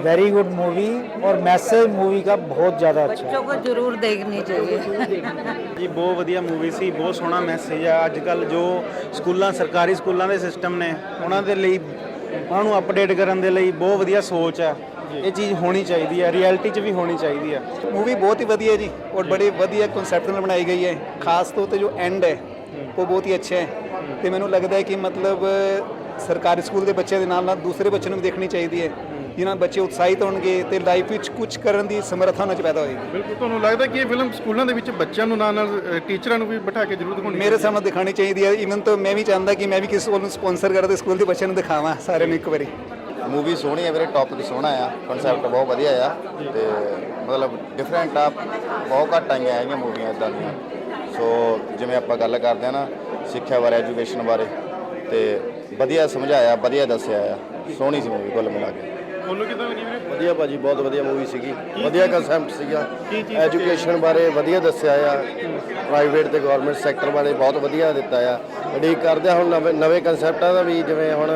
Very good movie और message movie का बहुत ज़्यादा अच्छा है बच्चों को जरूर देखनी चाहिए ਜੀ ਬਹੁਤ ਵਧੀਆ ਮੂਵੀ ਸੀ ਬਹੁਤ ਸੋਹਣਾ ਮੈਸੇਜ ਆ ਅੱਜ ਕੱਲ ਜੋ ਸਕੂਲਾਂ ਸਰਕਾਰੀ ਸਕੂਲਾਂ ਦੇ ਸਿਸਟਮ ਨੇ ਉਹਨਾਂ ਦੇ ਲਈ ਉਹਨਾਂ ਨੂੰ ਅਪਡੇਟ ਕਰਨ ਦੇ ਲਈ ਬਹੁਤ ਵਧੀਆ ਸੋਚ ਆ ਇਹ ਚੀਜ਼ ਹੋਣੀ ਚਾਹੀਦੀ ਹੈ ਰਿਐਲਿਟੀ 'ਚ ਵੀ ਹੋਣੀ ਚਾਹੀਦੀ ਆ मूवी बहुत ही ਵਧੀਆ ਜੀ ਔਰ ਬੜੇ ਵਧੀਆ ਕਨਸੈਪਟ ਨਾਲ ਬਣਾਈ ਗਈ ਹੈ ਖਾਸ ਤੌਰ ਤੇ ਜੋ ਐਂਡ ਹੈ ਉਹ ਬਹੁਤ ਹੀ ਅੱਛਾ ਹੈ ਤੇ ਮੈਨੂੰ ਲੱਗਦਾ ਹੈ ਕਿ ਮਤਲਬ ਸਰਕਾਰੀ ਸਕੂਲ ਦੇ ਬੱਚਿਆਂ ਦੇ ਨਾਲ ਨਾਲ ਦੂਸਰੇ ਬੱਚਿਆਂ ਨੂੰ ਵੀ ਦੇਖਣੀ ਚਾਹੀਦੀ ਹੈ ਜਿਨ੍ਹਾਂ ਬੱਚੇ ਉਤਸ਼ਾਹਿਤ ਹੋਣਗੇ ਤੇ ਲਾਈਫ ਵਿੱਚ ਕੁਝ ਕਰਨ ਦੀ ਸਮਰੱਥਾ ਉਹਨਾਂ 'ਚ ਪੈਦਾ ਹੋਏਗੀ। ਬਿਲਕੁਲ ਤੁਹਾਨੂੰ ਲੱਗਦਾ ਕਿ ਇਹ ਫਿਲਮ ਸਕੂਲਾਂ ਦੇ ਵਿੱਚ ਬੱਚਿਆਂ ਨੂੰ ਨਾਲ ਨਾਲ ਟੀਚਰਾਂ ਨੂੰ ਵੀ ਬਿਠਾ ਕੇ ਜ਼ਰੂਰ ਦਿਖਾਉਣੀ ਮੇਰੇ ਸਾਹਮਣੇ ਦਿਖਾਣੀ ਚਾਹੀਦੀ ਹੈ। ਇਵਨ ਤਾਂ ਮੈਂ ਵੀ ਚਾਹੁੰਦਾ ਕਿ ਮੈਂ ਵੀ ਕਿਸੇ ਨੂੰ ਸਪਾਂਸਰ ਕਰਾਂ ਤੇ ਸਕੂਲ ਦੇ ਬੱਚਿਆਂ ਨੂੰ ਦਿਖਾਵਾਂ ਸਾਰਿਆਂ ਨੂੰ ਇੱਕ ਵਾਰੀ। ਮੂਵੀ ਸੋਹਣੀ ਹੈ ਵੀਰੇ ਟੌਪਿਕ ਸੋਹਣਾ ਆ। ਕਨਸੈਪਟ ਬਹੁਤ ਵਧੀਆ ਆ। ਤੇ ਮਤਲਬ ਡਿਫਰੈਂਟ ਆ ਬਹੁਤ ਘੱਟ ਆਈਆਂ ਹੈਗੀਆਂ ਮੂਵੀਆਂ ਇਦਾਂ ਦੀਆਂ। ਸੋ ਜਿਵੇਂ ਆਪਾਂ ਗੱਲ ਕਰਦੇ ਆ ਨਾ ਸਿੱਖਿਆ ਬਾਰੇ ਐਜੂਕੇਸ਼ਨ ਬਾਰੇ ਤੇ ਵਧੀਆ ਸਮਝਾਇਆ ਵਧੀਆ ਦੱਸਿਆ ਆ। ਸੋਹਣੀ ਸੀ ਮੂਵੀ ਕੁੱਲ ਮਿਲਾ ਕੇ। ਬੋਲੋ ਕਿਦਾਂ ਲੱਗੀ ਵੀਰੇ? ਵਧੀਆ ਭਾਜੀ ਬਹੁਤ ਵਧੀਆ ਮੂਵੀ ਸੀਗੀ। ਵਧੀਆ ਕਨਸੈਪਟ ਸੀਗਾ। ਕੀ ਚੀਜ਼ ਐਜੂਕੇਸ਼ਨ ਬਾਰੇ ਵਧੀਆ ਦੱਸਿਆ ਆ। ਪ੍ਰਾਈਵੇਟ ਤੇ ਗਵਰਨਮੈਂਟ ਸੈਕਟਰ ਬਾਰੇ ਬਹੁਤ ਵਧੀਆ ਦਿੱਤਾ ਆ। ਉਡੀਕ ਕਰਦੇ ਆ ਹੁਣ ਨਵੇਂ ਨਵੇਂ ਕਨਸੈਪਟਾਂ ਦਾ ਵੀ ਜਿਵੇਂ ਹੁਣ